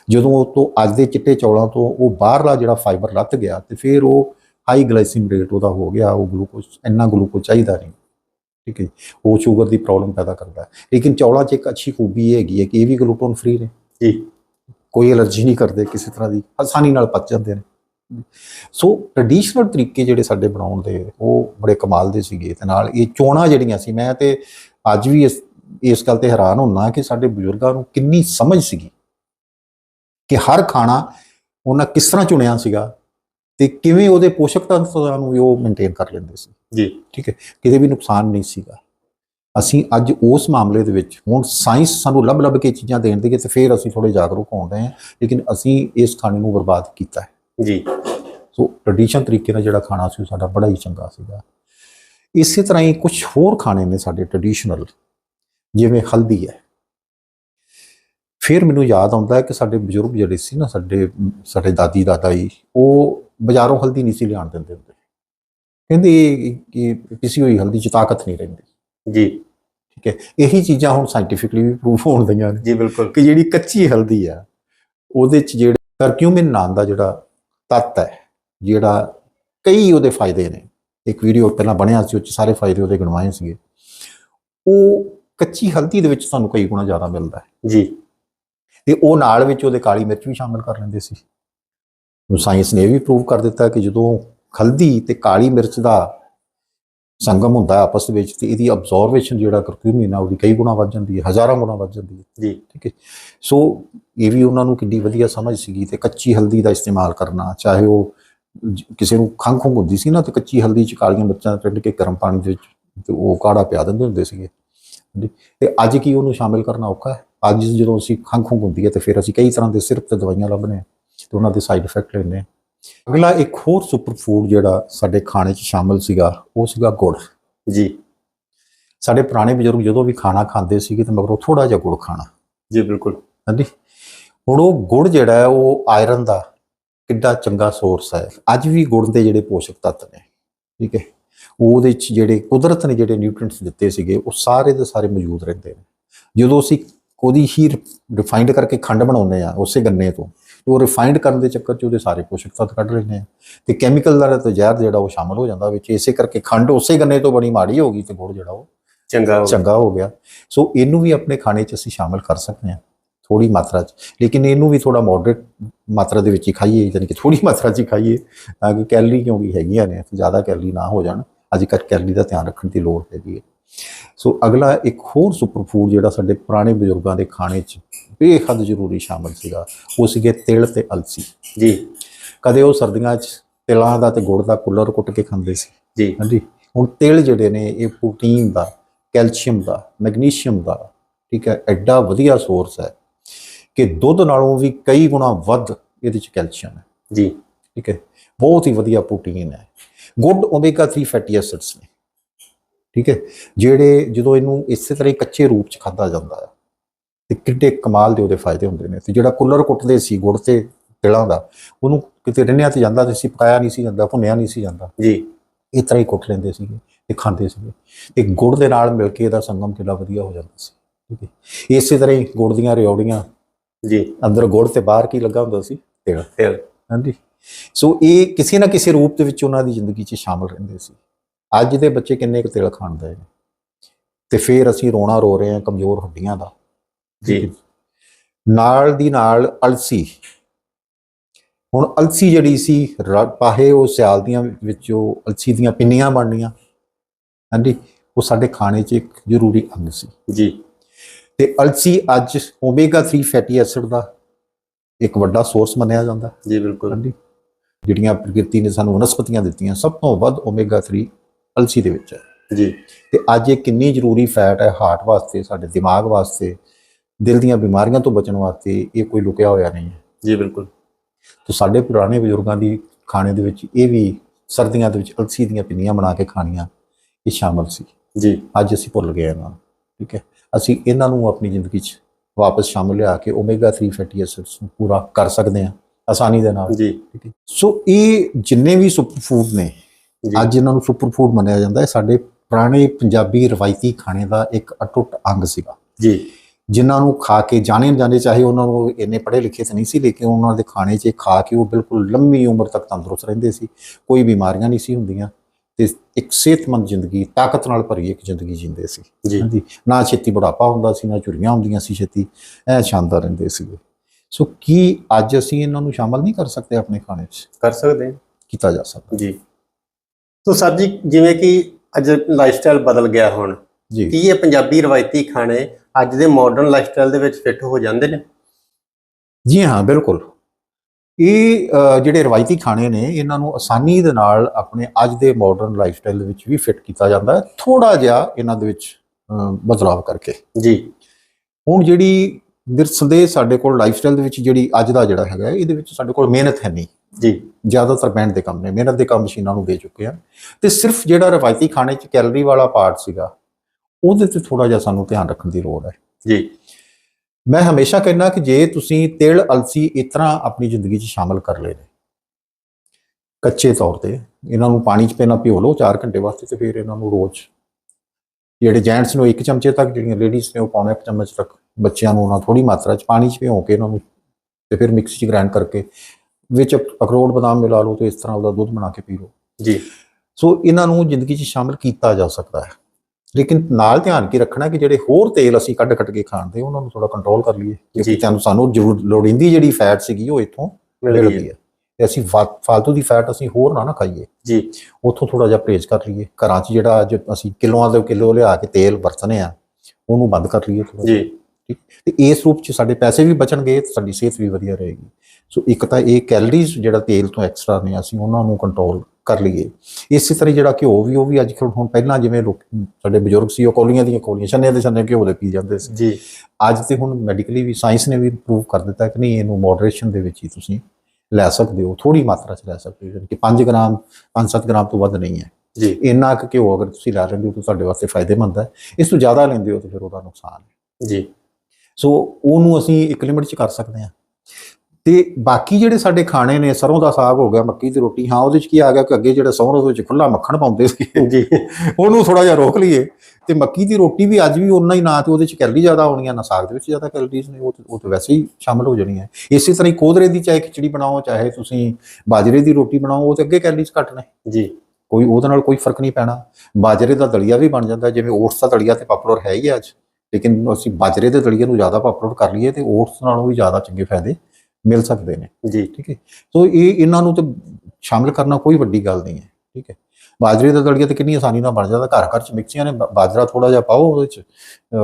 ਜਦੋਂ ਉਹ ਤੋਂ ਅੱਜ ਦੇ ਚਿੱਟੇ ਚੌਲਾਂ ਤੋਂ ਉਹ ਬਾਹਰਲਾ ਜਿਹੜਾ ਫਾਈਬਰ ਲੱਤ ਗਿਆ ਤੇ ਫਿਰ ਉਹ ਹਾਈ ਗਲਾਈਸਿਮ ਰੇਟ ਉਹਦਾ ਹੋ ਗਿਆ ਉਹ ਗਲੂਕੋਜ਼ ਇੰਨਾ ਗਲੂਕੋਜ਼ ਚਾਹੀਦਾ ਨਹੀਂ। ਠੀਕ ਹੈ। ਉਹ ਸ਼ੂਗਰ ਦੀ ਪ੍ਰੋਬਲਮ ਪੈਦਾ ਕਰਦਾ ਹੈ। ਲੇਕਿਨ ਚੌਲਾਂ 'ਚ ਇੱਕ ਅੱਛੀ ਖੂਬੀ ਇਹ ਹੈਗੀ ਹੈ ਕਿ ਇਹ ਵੀ ਗਲੂਟਨ ਫ੍ਰੀ ਨੇ। ਜੀ। ਕੋਈ ਐਲਰਜੀ ਨਹੀਂ ਕਰਦੇ ਕਿਸੇ ਤਰ੍ਹਾਂ ਦੀ ਆਸਾਨੀ ਨਾਲ ਪਚ ਜਾਂਦੇ ਨੇ। ਸੋ ਟ੍ਰੈਡੀਸ਼ਨਲ ਤਰੀਕੇ ਜਿਹੜੇ ਸਾਡੇ ਬਣਾਉਣ ਦੇ ਉਹ ਬੜੇ ਕਮਾਲ ਦੇ ਸੀਗੇ ਤੇ ਨਾਲ ਇਹ ਚੋਣਾਂ ਜਿਹੜੀਆਂ ਸੀ ਮੈਂ ਤੇ ਅੱਜ ਵੀ ਇਸ ਇਸ ਗੱਲ ਤੇ ਹੈਰਾਨ ਹੁੰਨਾ ਕਿ ਸਾਡੇ ਬਜ਼ੁਰਗਾਂ ਨੂੰ ਕਿੰਨੀ ਸਮਝ ਸੀਗੀ ਕਿ ਹਰ ਖਾਣਾ ਉਹਨਾਂ ਕਿਸ ਤਰ੍ਹਾਂ ਚੁਣਿਆ ਸੀਗਾ ਤੇ ਕਿਵੇਂ ਉਹਦੇ ਪੋਸ਼ਕ ਤੱਤਾਂ ਨੂੰ ਉਹ ਮੇਨਟੇਨ ਕਰ ਲੈਂਦੇ ਸੀ। ਜੀ। ਠੀਕ ਹੈ ਕਿਤੇ ਵੀ ਨੁਕਸਾਨ ਨਹੀਂ ਸੀਗਾ। ਅਸੀਂ ਅੱਜ ਉਸ ਮਾਮਲੇ ਦੇ ਵਿੱਚ ਹੁਣ ਸਾਇੰਸ ਸਾਨੂੰ ਲੱਭ ਲੱਭ ਕੇ ਚੀਜ਼ਾਂ ਦੇਣ ਦੀ ਤੇ ਫਿਰ ਅਸੀਂ ਥੋੜੇ ਜਾਗਰੂਕ ਰਹੇ ਹਾਂ ਲੇਕਿਨ ਅਸੀਂ ਇਸ ਖਾਣੇ ਨੂੰ ਬਰਬਾਦ ਕੀਤਾ ਹੈ। ਜੀ। ਸੋ ਟ੍ਰੈਡੀਸ਼ਨ ਤਰੀਕੇ ਨਾਲ ਜਿਹੜਾ ਖਾਣਾ ਸੀ ਉਹ ਸਾਡਾ ਬੜਾ ਹੀ ਚੰਗਾ ਸੀਗਾ। ਇਸੇ ਤਰ੍ਹਾਂ ਹੀ ਕੁਝ ਹੋਰ ਖਾਣੇ ਨੇ ਸਾਡੇ ਟ੍ਰੈਡੀਸ਼ਨਲ ਜਿਵੇਂ ਹਲਦੀ ਹੈ। ਫਿਰ ਮੈਨੂੰ ਯਾਦ ਆਉਂਦਾ ਹੈ ਕਿ ਸਾਡੇ ਬਜ਼ੁਰਗ ਜਿਹੜੇ ਸੀ ਨਾ ਸਾਡੇ ਸਾਡੇ ਦਾਦੀ ਦਾਦਾ ਜੀ ਉਹ ਬਾਜ਼ਾਰੋਂ ਹਲਦੀ ਨਹੀਂ ਸੀ ਲਿਆਣ ਦਿੰਦੇ ਹੁੰਦੇ। ਕਹਿੰਦੇ ਕਿ ਪਿਸੀ ਹੋਈ ਹਲਦੀ ਚ ਤਾਕਤ ਨਹੀਂ ਰਹਿੰਦੀ। ਜੀ। ਠੀਕ ਹੈ। ਇਹੀ ਚੀਜ਼ਾਂ ਹੁਣ ਸਾਇੰਟੀਫਿਕਲੀ ਵੀ ਪ੍ਰੂਫ ਹੋਣ ਦਈਆਂ ਨੇ ਜੀ ਬਿਲਕੁਲ। ਕਿ ਜਿਹੜੀ ਕੱਚੀ ਹਲਦੀ ਆ ਉਹਦੇ ਚ ਜਿਹੜੇ ਕਰਕਿਊਮਿਨ ਨਾਂ ਦਾ ਜਿਹੜਾ ਤੱਤ ਹੈ ਜਿਹੜਾ ਕਈ ਉਹਦੇ ਫਾਇਦੇ ਨੇ। ਇੱਕ ਵੀਡੀਓ ਪਹਿਲਾਂ ਬਣਿਆ ਸੀ ਉਹ ਚ ਸਾਰੇ ਫਾਇਦੇ ਉਹਦੇ ਗਿਣਵਾਏ ਸੀਗੇ। ਉਹ ਕੱਚੀ ਹਲਦੀ ਦੇ ਵਿੱਚ ਤੁਹਾਨੂੰ ਕਈ ਗੁਣਾ ਜ਼ਿਆਦਾ ਮਿਲਦਾ ਹੈ। ਜੀ। ਤੇ ਉਹ ਨਾਲ ਵਿੱਚ ਉਹਦੇ ਕਾਲੀ ਮਿਰਚ ਵੀ ਸ਼ਾਮਿਲ ਕਰ ਲੈਂਦੇ ਸੀ। ਸਾਇੰਸ ਨੇ ਇਹ ਵੀ ਪ੍ਰੂਵ ਕਰ ਦਿੱਤਾ ਕਿ ਜਦੋਂ ਹਲਦੀ ਤੇ ਕਾਲੀ ਮਿਰਚ ਦਾ ਸੰਗਮ ਹੁੰਦਾ ਆਪਸ ਵਿੱਚ ਤੇ ਇਹਦੀ ਅਬਜ਼ੋਰਵੇਸ਼ਨ ਜਿਹੜਾ ਕਰਕਿਊਮਿਨ ਆ ਉਹਦੀ ਕਈ ਗੁਣਾ ਵੱਧ ਜਾਂਦੀ ਹੈ ਹਜ਼ਾਰਾਂ ਗੁਣਾ ਵੱਧ ਜਾਂਦੀ ਹੈ। ਜੀ। ਠੀਕ ਹੈ। ਸੋ ਇਹ ਵੀ ਉਹਨਾਂ ਨੂੰ ਕਿੰਨੀ ਵਧੀਆ ਸਮਝ ਸੀਗੀ ਤੇ ਕੱਚੀ ਹਲਦੀ ਦਾ ਇਸਤੇਮਾਲ ਕਰਨਾ ਚਾਹੇ ਉਹ ਕਿਸੇ ਨੂੰ ਖੰਘ ਖੁੰਘ ਹੁੰਦੀ ਸੀ ਨਾ ਤੇ ਕੱਚੀ ਹਲਦੀ ਚ ਕਾਲੀਆਂ ਮਿਰਚਾਂ ਕੱਢ ਕੇ ਗਰਮ ਪਾਣੀ ਦੇ ਵਿੱਚ ਤੇ ਉਹ ਕਾੜਾ ਪਿਆ ਦਿੰਦੇ ਹੁੰਦੇ ਸੀਗੇ। ਤੇ ਅੱਜ ਕੀ ਉਹਨੂੰ ਸ਼ਾਮਿਲ ਕਰਨਾ ਔਖਾ ਹੈ? ਅੱਜ ਜਦੋਂ ਅਸੀਂ ਖੰਘ ਖੁੰਘ ਹੁੰਦੀ ਹੈ ਤੇ ਫਿਰ ਅਸੀਂ ਕਈ ਤਰ੍ਹਾਂ ਦੇ ਸਿਰਪ ਤੇ ਦਵਾਈਆਂ ਲੱਭਦੇ ਹਾਂ ਤੇ ਉਹਨਾਂ ਦੇ ਸਾਈਡ ਇਫੈਕਟ ਲੈਂਦੇ ਹਾਂ। ਅਗਲਾ ਇੱਕ ਹੋਰ ਸੁਪਰ ਫੂਡ ਜਿਹੜਾ ਸਾਡੇ ਖਾਣੇ 'ਚ ਸ਼ਾਮਿਲ ਸੀਗਾ ਉਹ ਸੀਗਾ ਗੁੜ। ਜੀ। ਸਾਡੇ ਪੁਰਾਣੇ ਬਜ਼ੁਰਗ ਜਦੋਂ ਵੀ ਖਾਣਾ ਖਾਂਦੇ ਸੀਗੇ ਤੇ ਮਗਰੋਂ ਥੋੜਾ ਜਿਹਾ ਗੁੜ ਖਾਣਾ। ਜੀ ਬਿਲਕੁਲ। ਹਾਂਜੀ? ਹੁਣ ਉਹ ਗੁੜ ਜਿਹੜਾ ਹੈ ਉਹ ਆਇਰਨ ਦਾ ਕਿੱਡਾ ਚੰਗਾ ਸੋਰਸ ਹੈ। ਅੱਜ ਵੀ ਗੁੜ ਦੇ ਜਿਹੜੇ ਪੋਸ਼ਕ ਤੱਤ ਨੇ ਠੀਕ ਹੈ? ਉਹਦੇ ਵਿੱਚ ਜਿਹੜੇ ਕੁਦਰਤ ਨੇ ਜਿਹੜੇ ਨਿਊਟ੍ਰੀਐਂਟਸ ਦਿੱਤੇ ਸੀਗੇ ਉਹ ਸਾਰੇ ਦੇ ਸਾਰੇ ਮੌਜੂਦ ਰਹਿੰਦੇ ਨੇ। ਜਦੋਂ ਅਸੀਂ ਉਹਦੀ ਹੀ ਰਿਫਾਈਨਡ ਕਰਕੇ ਖੰਡ ਬਣਾਉਂਦੇ ਆ ਉਸੇ ਗੰਨੇ ਤੋਂ ਉਹ ਰਿਫਾਈਨਡ ਕਰਨ ਦੇ ਚੱਕਰ 'ਚ ਉਹਦੇ ਸਾਰੇ ਪੋਸ਼ਕ ਤੱਤ ਕੱਢ ਲੈਂਦੇ ਆ। ਤੇ ਕੈਮੀਕਲ ਦਾ ਤੇ ਜ਼ਹਿਰ ਜਿਹੜਾ ਉਹ ਸ਼ਾਮਲ ਹੋ ਜਾਂਦਾ ਵਿੱਚ। ਇਸੇ ਕਰਕੇ ਖੰਡ ਉਸੇ ਗੰਨੇ ਤੋਂ ਬਣੀ ਮਾੜੀ ਹੋ ਗਈ ਤੇ ਗੁੜ ਜਿਹੜਾ ਉਹ ਚੰਗਾ। ਚੰਗਾ ਹੋ ਗਿਆ। ਸੋ ਇਹਨੂੰ ਵੀ ਆਪਣੇ ਖਾਣੇ 'ਚ ਅਸੀਂ ਸ਼ਾਮਲ ਕਰ ਸਕਦੇ ਹਾਂ ਥੋੜੀ ਮਾਤਰਾ 'ਚ। ਲੇਕਿਨ ਇਹਨੂੰ ਵੀ ਥੋੜਾ ਮੋਡਰੇਟ ਮਾਤਰਾ ਦੇ ਵਿੱਚ ਹੀ ਖਾਈਏ ਯਾਨੀ ਕਿ ਥੋੜੀ ਮਾਤਰਾ 'ਚ ਹੀ ਖਾਈਏ ਤਾਂ ਕਿ ਕੈਲਰੀ ਕਿਉਂਕਿ ਹੈਗੀਆਂ ਨੇ ਤੇ ਜ਼ਿਆਦਾ ਕੈਲਰੀ ਨਾ ਹੋ ਜਾਣ। ਅੱਜ ਕੱਲ੍ਹ ਕੈਲਰੀ ਦਾ ਧਿਆਨ ਰੱਖਣ ਦੀ ਲੋੜ ਹੈਗੀ ਹੈ। ਸੋ ਅਗਲਾ ਇੱਕ ਹੋਰ ਸੁਪਰ ਫੂਡ ਜਿਹੜਾ ਸਾਡੇ ਪੁਰਾਣੇ ਬਜ਼ੁਰਗਾਂ ਦੇ ਖਾਣੇ 'ਚ ਬੇਹੱਦ ਜ਼ਰੂਰੀ ਸ਼ਾਮਲ ਸੀਗਾ। ਉਹ ਸੀਗੇ ਤਿਲ ਤੇ ਅਲਸੀ। ਜੀ। ਕਦੇ ਉਹ ਸਰਦੀਆਂ 'ਚ ਤਿਲਾਂ ਦਾ ਤੇ ਗੁੜ ਦਾ ਕੁੱਲਰ ਕੁੱਟ ਕੇ ਖਾਂਦੇ ਸੀ। ਜੀ। ਹਾਂਜੀ। ਹੁਣ ਤਿਲ ਜਿਹੜੇ ਨੇ ਇਹ ਪ੍ਰੋਟੀਨ ਦਾ ਕੈਲਸ਼ੀਅਮ ਦਾ ਮੈਗਨੀਸ਼ੀਅਮ ਦਾ ਠੀਕ ਹੈ ਐਡਾ ਵਧੀਆ ਸੋਰਸ ਹੈ ਕਿ ਦੁੱਧ ਨਾਲੋਂ ਵੀ ਕਈ ਗੁਣਾ ਵੱਧ ਇਹਦੇ ਚ ਕੈਲਸ਼ੀਅਮ ਹੈ। ਜੀ। ਠੀਕ ਹੈ। ਬਹੁਤ ਹੀ ਵਧੀਆ ਪ੍ਰੋਟੀਨ ਹੈ। ਗੁੱਡ ਓਮੇਗਾ 3 ਫੈਟੀ ਐਸਿਡਸ ਨੇ। ਠੀਕ ਹੈ। ਜਿਹੜੇ ਜਦੋਂ ਇਹਨੂੰ ਇਸੇ ਤਰ੍ਹਾਂ ਹੀ ਕੱਚੇ ਰੂਪ ਚ ਖਾਧਾ ਜਾਂਦਾ ਹੈ। ਤੇ ਕਿੱਡੇ ਕਮਾਲ ਦੇ ਉਹਦੇ ਫਾਇਦੇ ਹੁੰਦੇ ਨੇ। ਤੇ ਜਿਹੜਾ ਕੁੱਲਰ ਕੁੱਟਦੇ ਸੀ ਗੁੜ ਤੇ ਤਿਲਾਂ ਦਾ ਉਹਨੂੰ ਕਿਤੇ ਰਿੰਨਿਆ ਤੇ ਜਾਂਦਾ ਤੇ ਸੀ ਪਕਾਇਆ ਨਹੀਂ ਸੀ ਜਾਂਦਾ ਭੁੰਨਿਆ ਨਹੀਂ ਸੀ ਜਾਂਦਾ। ਜੀ। ਇਸ ਤਰ੍ਹਾਂ ਹੀ ਕੁੱਟ ਲੈਂਦੇ ਸੀਗੇ ਤੇ ਖਾਂਦੇ ਸੀਗੇ। ਤੇ ਗੁੜ ਦੇ ਨਾਲ ਮਿਲ ਕੇ ਇਹਦਾ ਸੰਗਮ ਕਿੰਨਾ ਵਧੀਆ ਹੋ ਜਾਂਦਾ ਸੀ। ਠੀਕ ਹੈ ਇਸੇ ਤਰ੍ਹਾਂ ਹੀ ਗੁੜ ਦੀਆਂ ਰਿਓੜੀਆਂ। ਜੀ। ਅੰਦਰ ਗੁੜ ਤੇ ਬਾਹਰ ਕੀ ਲੱਗਾ ਹੁੰਦਾ ਸੀ? ਤਿਲ। ਫਿਰ ਹਾਂਜੀ। ਸੋ ਇਹ ਕਿਸੇ ਨਾ ਕਿਸੇ ਰੂਪ ਦੇ ਵਿੱਚ ਉਹਨਾਂ ਦੀ ਜ਼ਿੰਦਗੀ 'ਚ ਸ਼ਾਮਲ ਰਹਿੰਦੇ ਸੀ। ਅੱਜ ਦੇ ਬੱਚੇ ਕਿੰਨੇ ਕੁ ਤਿਲ ਖਾਂਦੇ ਨੇ। ਤੇ ਫਿਰ ਅਸੀਂ ਰੋਣਾ ਰੋ ਰਹੇ ਹਾਂ ਕਮਜ਼ੋਰ ਹੱਡੀਆਂ ਦਾ। ਜੀ। ਨਾਲ ਦੀ ਨਾਲ ਅਲਸੀ। ਹੁਣ ਅਲਸੀ ਜਿਹੜੀ ਸੀ ਪਾਹੇ ਉਹ ਸਿਆਲ ਦੀਆਂ ਵਿੱਚੋਂ ਅਲਸੀ ਦੀਆਂ ਪਿੰਨੀਆਂ ਬਣਨੀਆਂ ਹਾਂਜੀ ਉਹ ਸਾਡੇ ਖਾਣੇ 'ਚ ਇੱਕ ਜ਼ਰੂਰੀ ਅੰਗ ਸੀ। ਜੀ। ਤੇ ਅਲਸੀ ਅੱਜ ਓਮੇਗਾ 3 ਫੈਟੀ ਐਸਿਡ ਦਾ ਇੱਕ ਵੱਡਾ ਸੋਰਸ ਮੰਨਿਆ ਜਾਂਦਾ। ਜੀ ਬਿਲਕੁਲ। ਹਾਂਜੀ। ਜਿਹੜੀਆਂ ਪ੍ਰਕਿਰਤੀ ਨੇ ਸਾਨੂੰ ਵਨਸਪਤੀਆਂ ਦਿੱਤੀਆਂ ਸਭ ਤੋਂ ਵੱਧ ਓਮੇਗਾ 3 ਅਲਸੀ ਦੇ ਵਿੱਚ ਹੈ। ਜੀ। ਤੇ ਅੱਜ ਇਹ ਕਿੰਨੀ ਜ਼ਰੂਰੀ ਫੈਟ ਹੈ ਹਾਰਟ ਵਾਸਤੇ ਸਾਡੇ ਦਿਮਾਗ ਵਾਸਤੇ ਦਿਲ ਦੀਆਂ ਬਿਮਾਰੀਆਂ ਤੋਂ ਬਚਣ ਵਾਸਤੇ ਇਹ ਕੋਈ ਲੁਕਿਆ ਹੋਇਆ ਨਹੀਂ ਹੈ। ਜੀ ਬਿਲਕੁਲ। ਤੇ ਸਾਡੇ ਪੁਰਾਣੇ ਬਜ਼ੁਰਗਾਂ ਦੀ ਖਾਣੇ ਦੇ ਵਿੱਚ ਇਹ ਵੀ ਸਰਦੀਆਂ ਦੇ ਵਿੱਚ ਅਲਸੀ ਦੀਆਂ ਪਿੰਨੀਆਂ ਬਣਾ ਕੇ ਖਾਣੀਆਂ ਇਹ ਸ਼ਾਮਲ ਸੀ। ਜੀ। ਅੱਜ ਅਸੀਂ ਭੁੱਲ ਗਏ ਇਹਨਾਂ ਨੂੰ ਠੀਕ ਹੈ? ਅਸੀਂ ਇਹਨਾਂ ਨੂੰ ਆਪਣੀ ਜ਼ਿੰਦਗੀ 'ਚ ਵਾਪਸ ਸ਼ਾਮਲ ਲਿਆ ਕੇ ਓਮੇਗਾ 3 ਫੈਟੀ ਐਸਿਡਸ ਨੂੰ ਪੂਰਾ ਕਰ ਸਕਦੇ ਹਾਂ ਆਸਾਨੀ ਦੇ ਨਾਲ। ਜੀ। ਠੀਕ ਹੈ? ਸੋ ਇਹ ਜਿੰਨੇ ਵੀ ਸੁਪਰ ਫੂਡ ਨੇ ਅੱਜ ਇਹਨਾਂ ਨੂੰ ਸੁਪਰ ਫੂਡ ਮੰਨਿਆ ਜਾਂਦਾ ਹੈ। ਸਾਡੇ ਪੁਰਾਣੇ ਪੰਜਾਬੀ ਰਵਾਇਤੀ ਖਾਣੇ ਦਾ ਇੱਕ ਅਟੁੱਟ ਅੰਗ ਸੀਗਾ। ਜੀ। ਜਿਨ੍ਹਾਂ ਨੂੰ ਖਾ ਕੇ ਜਾਣੇ ਜਾਣੇ ਚਾਹੇ ਉਹਨਾਂ ਨੂੰ ਇੰਨੇ ਪੜ੍ਹੇ ਲਿਖੇ ਤਾਂ ਨਹੀਂ ਸੀ ਲੇਕਿਨ ਉਹਨਾਂ ਦੇ ਖਾਣੇ 'ਚ ਖਾ ਕੇ ਉਹ ਬਿਲਕੁਲ ਲੰਮੀ ਉਮਰ ਤੱਕ ਤੰਦਰੁਸਤ ਰਹਿੰਦੇ ਸੀ। ਕੋਈ ਬਿਮਾਰੀਆਂ ਨਹੀਂ ਸੀ ਹੁੰਦੀਆਂ ਤੇ ਇੱਕ ਸਿਹਤਮੰਦ ਜ਼ਿੰਦਗੀ ਤਾਕਤ ਨਾਲ ਭਰੀ ਇੱਕ ਜ਼ਿੰਦਗੀ ਜਿੰਦੇ ਸੀ। ਜੀ। ਨਾ ਛੇਤੀ ਬੁਢਾਪਾ ਹੁੰਦਾ ਸੀ ਨਾ ਝੁਰੀਆਂ ਹੁੰਦੀਆਂ ਸੀ ਛੇਤੀ ਐ ਸ਼ਾਨਦਾਰ ਰਹਿੰਦੇ ਸੀ। ਸੋ ਕੀ ਅੱਜ ਅਸੀਂ ਇਹਨਾਂ ਨੂੰ ਸ਼ਾਮਲ ਨਹੀਂ ਕਰ ਸਕਦੇ ਆਪਣੇ ਖਾਣੇ 'ਚ? ਕਰ ਸਕਦੇ ਕੀਤਾ ਜਾ ਸਕਦਾ। ਜੀ। ਸੋ ਸਰ ਜੀ ਜਿਵੇਂ ਕਿ ਅੱਜ ਲਾਈਫਸਟਾਈਲ ਬਦਲ ਗਿਆ ਹੁਣ ਜੀ। ਕੀ ਇਹ ਪੰਜਾਬੀ ਰਵਾਇਤੀ ਖਾਣੇ ਅੱਜ ਦੇ ਮਾਡਰਨ ਲਾਈਫਸਟਾਈਲ ਦੇ ਵਿੱਚ ਫਿੱਟ ਹੋ ਜਾਂਦੇ ਨੇ? ਜੀ ਹਾਂ ਬਿਲਕੁਲ। ਇਹ ਜਿਹੜੇ ਰਵਾਇਤੀ ਖਾਣੇ ਨੇ ਇਹਨਾਂ ਨੂੰ ਆਸਾਨੀ ਦੇ ਨਾਲ ਆਪਣੇ ਅੱਜ ਦੇ ਮਾਡਰਨ ਲਾਈਫਸਟਾਈਲ ਦੇ ਵਿੱਚ ਵੀ ਫਿੱਟ ਕੀਤਾ ਜਾਂਦਾ ਹੈ। ਥੋੜਾ ਜਿਹਾ ਇਹਨਾਂ ਦੇ ਵਿੱਚ ਬਦਲਾਵ ਕਰਕੇ। ਜੀ। ਹੁਣ ਜਿਹੜੀ ਨਿਰਸੰਦੇਹ ਸਾਡੇ ਕੋਲ ਲਾਈਫਸਟਾਈਲ ਦੇ ਵਿੱਚ ਜਿਹੜੀ ਅੱਜ ਦਾ ਜਿਹੜਾ ਹੈਗਾ ਇਹਦੇ ਵਿੱਚ ਸਾਡੇ ਕੋਲ ਮਿਹਨਤ ਹੈ ਨਹੀਂ। ਜੀ। ਜ਼ਿਆਦਾਤਰ ਮਿਹਨਤ ਦੇ ਕੰਮ ਨੇ। ਮਿਹਨਤ ਦੇ ਕੰਮ ਮਸ਼ੀਨਾਂ ਨੂੰ ਦੇ ਚੁੱਕੇ ਆ ਤੇ ਸਿਰਫ ਜਿਹੜਾ ਰਵਾਇਤੀ ਖਾਣੇ 'ਚ ਕੈਲਰੀ ਵਾਲਾ ਪਾਰਟ ਸੀਗਾ ਉਹਦੇ ਤੇ ਥੋੜਾ ਜਿਹਾ ਸਾਨੂੰ ਧਿਆਨ ਰੱਖਣ ਦੀ ਲੋੜ ਹੈ। ਜੀ। ਮੈਂ ਹਮੇਸ਼ਾ ਕਹਿੰਦਾ ਕਿ ਜੇ ਤੁਸੀਂ ਤਿਲ ਅਲਸੀ ਇਸ ਤਰ੍ਹਾਂ ਆਪਣੀ ਜ਼ਿੰਦਗੀ 'ਚ ਸ਼ਾਮਲ ਕਰ ਲਏ ਨੇ ਕੱਚੇ ਤੌਰ ਤੇ ਇਹਨਾਂ ਨੂੰ ਪਾਣੀ 'ਚ ਪਹਿਲਾਂ ਭਿਓ ਲਓ 4 ਘੰਟੇ ਵਾਸਤੇ ਤੇ ਫਿਰ ਇਹਨਾਂ ਨੂੰ ਰੋਜ਼ ਜਿਹੜੇ ਜੈਂਟਸ ਨੂੰ ਇੱਕ ਚਮਚੇ ਤੱਕ ਜਿਹੜੀਆਂ ਲੇਡੀਜ਼ ਨੇ ਉਹ ਪੌਣਾ ਇੱਕ ਚਮਚ ਤੱਕ ਬੱਚਿਆਂ ਨੂੰ ਉਹਨਾਂ ਥੋੜੀ ਮਾਤਰਾ 'ਚ ਪਾਣੀ 'ਚ ਭਿਓ ਕੇ ਇਹਨਾਂ ਨੂੰ ਤੇ ਫਿਰ ਮਿਕਸੀ 'ਚ ਗ੍ਰਾਈਂਡ ਕਰਕੇ ਵਿੱਚ ਅਖਰੋਟ ਬਦਾਮ ਮਿਲਾ ਲਓ ਤੇ ਇਸ ਤਰ੍ਹਾਂ ਉਹਦਾ ਦੁੱਧ ਬਣਾ ਕੇ ਪੀ ਲਓ। ਜੀ। ਸੋ ਇਹਨਾਂ ਨੂੰ ਜ਼ਿੰਦਗੀ 'ਚ ਸ਼ਾਮਲ ਕੀਤਾ ਜਾ ਸਕਦਾ ਹੈ। ਲੇਕਿਨ ਨਾਲ ਧਿਆਨ ਕੀ ਰੱਖਣਾ ਕਿ ਜਿਹੜੇ ਹੋਰ ਤੇਲ ਅਸੀਂ ਕੱਢ ਕੱਢ ਕੇ ਖਾਂਦੇ ਉਹਨਾਂ ਨੂੰ ਥੋੜਾ ਕੰਟਰੋਲ ਕਰ ਲਈਏ। ਕਿਉਂਕਿ। ਤੁਹਾਨੂੰ ਸਾਨੂੰ ਜ਼ਰੂਰ ਲੋੜੀਂਦੀ ਜਿਹੜੀ ਫੈਟ ਸੀਗੀ ਉਹ ਇੱਥੋਂ ਮਿਲਦੀ ਹੈ। ਤੇ ਅਸੀਂ ਫਾਲਤੂ ਦੀ ਫੈਟ ਅਸੀਂ ਹੋਰ ਨਾ ਨਾ ਖਾਈਏ। ਜੀ। ਉੱਥੋਂ ਥੋੜਾ ਜਿਹਾ ਪਰਹੇਜ਼ ਕਰ ਲਈਏ। ਘਰਾਂ 'ਚ ਜਿਹੜਾ ਅੱਜ ਅਸੀਂ ਕਿਲੋਆਂ ਦੇ ਕਿਲੋ ਲਿਆ ਕੇ ਤੇਲ ਵਰਤਨੇ ਆ ਉਹਨੂੰ ਬੰਦ ਕਰ ਲਈਏ ਥੋੜਾ ਜੀ। ਤੇ ਇਸ ਰੂਪ 'ਚ ਸਾਡੇ ਪੈਸੇ ਵੀ ਬਚਣਗੇ ਸਾਡੀ ਸਿਹਤ ਵੀ ਵਧੀਆ ਰਹੇਗੀ। ਸੋ ਇੱਕ ਤਾਂ ਇਹ ਕੈਲਰੀਜ਼ ਜਿਹੜਾ ਤੇਲ ਤੋਂ ਐਕਸਟਰਾ ਨੇ ਅਸੀਂ ਉਹਨਾਂ ਨੂੰ ਕੰਟਰੋਲ ਕਰ ਲਈਏ। ਇਸੇ ਤਰ੍ਹਾਂ ਜਿਹੜਾ ਘਿਓ ਵੀ ਉਹ ਵੀ ਅੱਜ ਕੱਲ੍ਹ ਹੁਣ ਪਹਿਲਾਂ ਜਿਵੇਂ ਸਾਡੇ ਬਜ਼ੁਰਗ ਸੀ ਉਹ ਕੌਲੀਆਂ ਦੀਆਂ ਕੌਲੀਆਂ ਛੰਨੇ ਦੇ ਛੰਨੇ ਘਿਓ ਦੇ ਪੀ ਜਾਂਦੇ ਸੀ। ਜੀ। ਅੱਜ ਤੇ ਹੁਣ ਮੈਡੀਕਲੀ ਵੀ ਸਾਇੰਸ ਨੇ ਵੀ ਪ੍ਰੂਵ ਕਰ ਦਿੱਤਾ ਕਿ ਨਹੀਂ ਇਹਨੂੰ ਮੋਡਰੇਸ਼ਨ ਦੇ ਵਿੱਚ ਹੀ ਤੁਸੀਂ ਲੈ ਸਕਦੇ ਹੋ ਥੋੜੀ ਮਾਤਰਾ 'ਚ ਲੈ ਸਕਦੇ ਹੋ ਕਿ 5 ਗ੍ਰਾਮ 5-7 ਗ੍ਰਾਮ ਤੋਂ ਵੱਧ ਨਹੀਂ ਹੈ। ਜੀ। ਇੰਨਾ ਕੁ ਘਿਓ ਅਗਰ ਤੁਸੀਂ ਲੈ ਲੈਂਦੇ ਹੋ ਤਾਂ ਤੁਹਾਡੇ ਵਾਸਤੇ ਫਾਇਦੇਮੰਦ ਹੈ। ਇਸ ਤੋਂ ਜ਼ਿਆਦਾ ਲੈਂਦੇ ਹੋ ਤਾਂ ਫਿਰ ਉਹਦਾ ਨੁਕਸਾਨ ਹੈ। ਜੀ। ਸੋ ਉਹਨੂੰ ਅਸੀਂ ਇੱਕ ਲਿਮਿਟ 'ਚ ਕਰ ਸਕਦੇ ਹਾਂ। ਤੇ ਬਾਕੀ ਜਿਹੜੇ ਸਾਡੇ ਖਾਣੇ ਨੇ ਸਰੋਂ ਦਾ ਸਾਗ ਹੋ ਗਿਆ ਮੱਕੀ ਦੀ ਰੋਟੀ ਹਾਂ ਉਹਦੇ 'ਚ ਕੀ ਆ ਗਿਆ ਕਿ ਅੱਗੇ ਜਿਹੜੇ ਸਰੋਂ ਦੇ ਵਿੱਚ ਖੁੱਲਾ ਮੱਖਣ ਪਾਉਂਦੇ ਸੀ। ਜੀ। ਉਹਨੂੰ ਥੋੜਾ ਜਿਹਾ ਰੋਕ ਲਈਏ। ਤੇ ਮੱਕੀ ਦੀ ਰੋਟੀ ਵੀ ਅੱਜ ਵੀ ਉਨਾ ਹੀ ਨਾ ਤੇ ਉਹਦੇ 'ਚ ਕੈਲਰੀ ਜ਼ਿਆਦਾ ਹੋਣੀਆਂ ਨਾ ਸਾਗ ਦੇ ਵਿੱਚ ਜ਼ਿਆਦਾ ਕੈਲਰੀਜ਼ ਨੇ ਉਹ ਉਹ ਤੇ ਵੈਸੇ ਹੀ ਸ਼ਾਮਲ ਹੋ ਜਾਣੀਆਂ ਇਸੇ ਤਰ੍ਹਾਂ ਹੀ ਕੋਦਰੇ ਦੀ ਚਾਹੇ ਖਿਚੜੀ ਬਣਾਓ ਚਾਹੇ ਤੁਸੀਂ ਬਾਜਰੇ ਦੀ ਰੋਟੀ ਬਣਾਓ ਉਹ ਤੇ ਅੱਗੇ ਕੈਲਰੀਜ਼ ਘੱਟ ਨੇ। ਜੀ। ਕੋਈ ਉਹਦੇ ਨਾਲ ਕੋਈ ਫ਼ਰਕ ਨਹੀਂ ਪੈਣਾ। ਬਾਜਰੇ ਦਾ ਦਲੀਆ ਵੀ ਬਣ ਜਾਂਦਾ ਜਿਵੇਂ ਓਟਸ ਦਾ ਦਲੀਆ ਤੇ ਪਪੂਲਰ ਹੈ ਹੀ ਹੈ ਅੱਜ। ਲੇਕਿਨ ਅਸੀਂ ਬਾਜਰੇ ਦੇ ਦਲੀਏ ਨੂੰ ਜ਼ਿਆਦਾ ਪਪੂਲਰ ਕਰ ਲਈਏ ਤੇ ਓਟਸ ਨਾਲੋਂ ਵੀ ਜ਼ਿਆਦਾ ਚੰਗੇ ਫਾਇਦੇ ਮਿਲ ਸਕਦੇ ਨੇ। ਜੀ। ਠੀਕ ਹੈ। ਸੋ ਇਹ ਇਹਨਾਂ ਨੂੰ ਤੇ ਸ਼ਾਮਿਲ ਕਰਨਾ ਕੋਈ ਵੱਡੀ ਗੱਲ ਨਹੀਂ ਹੈ। ਠੀਕ ਹੈ। ਬਾਜਰੇ ਦਾ ਦਲੀਆ ਤੇ ਕਿੰਨੀ ਆਸਾਨੀ ਨਾਲ ਬਣ ਜਾਂਦਾ। ਘਰ ਘਰ ਚ ਮਿਕਸੀਆਂ ਨੇ। ਬਾਜਰਾ ਥੋੜਾ ਜਿਹਾ ਪਾਓ ਉਹਦੇ ਚ।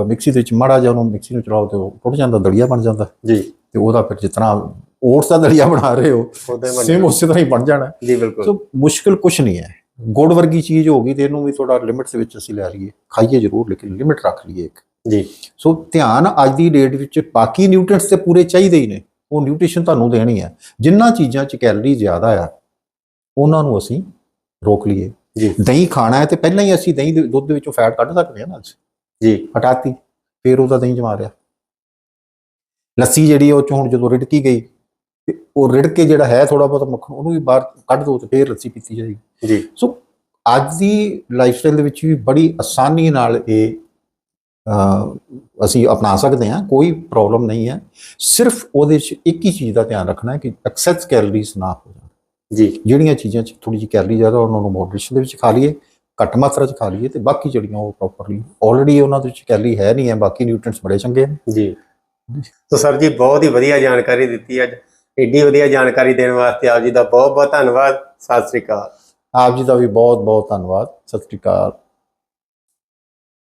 ਮਿਕਸੀ ਦੇ ਵਿੱਚ ਮਾੜਾ ਜਿਹਾ ਉਹਨੂੰ ਮਿਕਸੀ ਨੂੰ ਚਲਾਓ ਤੇ ਉਹ ਟੁੱਟ ਜਾਂਦਾ ਦਲੀਆ ਬਣ ਜਾਂਦਾ। ਜੀ। ਤੇ ਉਹਦਾ ਫਿਰ ਜਿਤਨਾ ਓਟਸ ਦਾ ਦਲੀਆ ਬਣਾ ਰਹੇ ਹੋ ਸੇਮ ਉਸੇ ਤਰ੍ਹਾਂ ਹੀ ਬਣ ਜਾਣਾ। ਜੀ ਬਿਲਕੁਲ। ਸੋ ਮੁਸ਼ਕਿਲ ਕੁਝ ਨਹੀਂ ਹੈ। ਗੁੜ ਵਰਗੀ ਚੀਜ਼ ਹੋ ਗਈ ਤੇ ਇਹਨੂੰ ਵੀ ਥੋੜਾ ਲਿਮਿਟ ਦੇ ਵਿੱਚ ਅਸੀਂ ਲੈ ਲਈਏ। ਖਾਈਏ ਜ਼ਰੂਰ ਲੇਕਿਨ ਲਿਮਿਟ ਰੱਖ ਲਈਏ ਇੱਕ। ਜੀ। ਸੋ ਧਿਆਨ ਅੱਜ ਦੀ ਡੇਟ ਵਿੱਚ ਬਾਕੀ ਨਿਊਟ੍ਰੀਐਂਟਸ ਤੇ ਪੂਰੇ ਚਾਹੀਦੇ ਹੀ ਨੇ। ਉਹ ਨਿਊਟ੍ਰੀਸ਼ਨ ਤੁਹਾਨੂੰ ਦੇਣੀ ਹੈ। ਜਿੰਨਾ ਚੀਜ਼ਾਂ 'ਚ ਕੈਲਰੀ ਜ਼ਿਆਦਾ ਆ ਉਹਨਾਂ ਨੂੰ ਅਸੀਂ ਰੋਕ ਲਈਏ। ਜੀ। ਦਹੀਂ ਖਾਣਾ ਹੈ ਤੇ ਪਹਿਲਾਂ ਹੀ ਅਸੀਂ ਦਹੀਂ ਦੇ ਦੁੱਧ ਦੇ ਵਿੱਚੋਂ ਫੈਟ ਕੱਢ ਸਕਦੇ ਹਾਂ ਨਾ ਅੱਜ ਜੀ। ਹਟਾਤੀ ਫਿਰ ਉਹਦਾ ਦਹੀਂ ਜਮਾ ਰਿਆ ਲੱਸੀ ਜਿਹੜੀ ਉਹ 'ਚੋਂ ਹੁਣ ਜਦੋਂ ਰਿੜਕੀ ਗਈ ਤੇ ਉਹ ਰਿੜ ਕੇ ਜਿਹੜਾ ਹੈ ਥੋੜਾ ਬਹੁਤ ਮੱਖਣ ਉਹਨੂੰ ਵੀ ਬਾਹਰ ਕੱਢ ਦੋ ਤੇ ਫਿਰ ਲੱਸੀ ਪੀਤੀ ਜਾਏਗੀ। ਜੀ। ਸੋ ਅੱਜ ਦੀ ਲਾਈਫਸਟਾਈਲ ਦੇ ਵਿੱਚ ਵੀ ਬੜੀ ਆਸਾਨੀ ਨਾਲ ਇਹ ਅਸੀਂ ਅਪਣਾ ਸਕਦੇ ਹਾਂ ਕੋਈ ਪ੍ਰੋਬਲਮ ਨਹੀਂ ਹੈ। ਸਿਰਫ ਉਹਦੇ 'ਚ ਇੱਕ ਹੀ ਚੀਜ਼ ਦਾ ਧਿਆਨ ਰੱਖਣਾ ਹੈ ਕਿ ਐਕਸੈਸ ਕੈਲਰੀਜ਼ ਨਾ ਹੋ ਜਾਣ। ਜੀ। ਜਿਹੜੀਆਂ ਚੀਜ਼ਾਂ 'ਚ ਥੋੜੀ ਜਿਹੀ ਕੈਲਰੀ ਜ਼ਿਆਦਾ ਉਹਨਾਂ ਨੂੰ ਮੋਡਰੇਸ਼ਨ ਦੇ ਵਿੱਚ ਖਾ ਲਈਏ ਘੱਟ ਮਾਤਰਾ 'ਚ ਖਾ ਲਈਏ ਤੇ ਬਾਕੀ ਜਿਹੜੀਆਂ ਉਹ ਪ੍ਰੋਪਰਲੀ ਆਲਰੇਡੀ ਉਹਨਾਂ ਦੇ ਵਿੱਚ ਕੈਲਰੀ ਹੈ ਨਹੀਂ ਹੈ ਬਾਕੀ ਨਿਊਟ੍ਰੀਐਂਟਸ ਬੜੇ ਚੰਗੇ ਨੇ। ਜੀ। ਸੋ ਸਰ ਜੀ ਬਹੁਤ ਹੀ ਵਧੀਆ ਜਾਣਕਾਰੀ ਦਿੱਤੀ ਅੱਜ। ਏਡੀ ਵਧੀਆ ਜਾਣਕਾਰੀ ਦੇਣ ਵਾਸਤੇ ਆਪ ਜੀ ਦਾ ਬਹੁਤ ਬਹੁਤ ਧੰਨਵਾਦ। ਸਤਿ ਸ੍ਰੀ ਅਕਾਲ। ਆਪ ਜੀ ਦਾ ਵੀ ਬਹੁਤ ਬਹੁਤ ਧੰਨਵਾਦ। ਸਤਿ ਸ਼੍ਰੀ ਅਕਾਲ।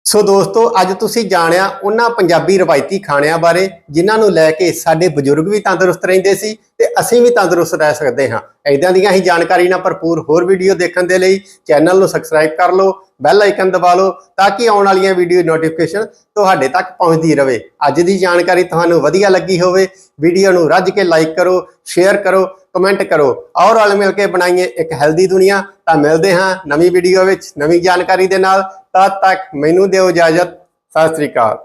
ਸੋ ਦੋਸਤੋ, ਅੱਜ ਤੁਸੀਂ ਜਾਣਿਆ ਉਹਨਾਂ ਪੰਜਾਬੀ ਰਵਾਇਤੀ ਖਾਣਿਆਂ ਬਾਰੇ, ਜਿਨ੍ਹਾਂ ਨੂੰ ਲੈ ਕੇ ਸਾਡੇ ਬਜ਼ੁਰਗ ਵੀ ਤੰਦਰੁਸਤ ਰਹਿੰਦੇ ਸੀ ਤੇ ਅਸੀਂ ਵੀ ਤੰਦਰੁਸਤ ਰਹਿ ਸਕਦੇ ਹਾਂ। ਐਦਾਂ ਦੀਆਂ ਹੀ ਜਾਣਕਾਰੀ ਨਾਲ ਭਰਪੂਰ ਹੋਰ ਵੀਡੀਓ ਦੇਖਣ ਦੇ ਲਈ ਚੈਨਲ ਨੂੰ ਸਬਸਕ੍ਰਾਈਬ ਕਰ ਲਓ ਬੈਲ ਆਈਕਨ ਦਬਾ ਲਓ, ਤਾਂ ਕਿ ਆਉਣ ਵਾਲੀਆਂ ਵੀਡੀਓ ਨੋਟੀਫਿਕੇਸ਼ਨ ਤੁਹਾਡੇ ਤੱਕ ਪਹੁੰਚਦੀ ਰਹੇ। ਅੱਜ ਦੀ ਜਾਣਕਾਰੀ ਤੁਹਾਨੂੰ ਵਧੀਆ ਲੱਗੀ ਹੋਵੇ, ਵੀਡੀਓ ਨੂੰ ਰੱਜ ਕੇ ਲਾਈਕ ਕਰੋ ਸ਼ੇਅਰ ਕਰੋ ਕਮੈਂਟ ਕਰੋ। ਔਰ ਰਲ ਮਿਲ ਕੇ ਬਣਾਈਏ ਇੱਕ ਹੈਲਦੀ ਦੁਨੀਆ। ਤਾਂ ਮਿਲਦੇ ਹਾਂ ਨਵੀਂ ਵੀਡੀਓ ਵਿੱਚ, ਨਵੀਂ ਜਾਣਕਾਰੀ ਦੇ ਨਾਲ। ਤਦ ਤੱਕ ਮੈਨੂੰ ਦਿਓ ਇਜਾਜ਼ਤ। ਸਤਿ ਸ੍ਰੀ ਅਕਾਲ।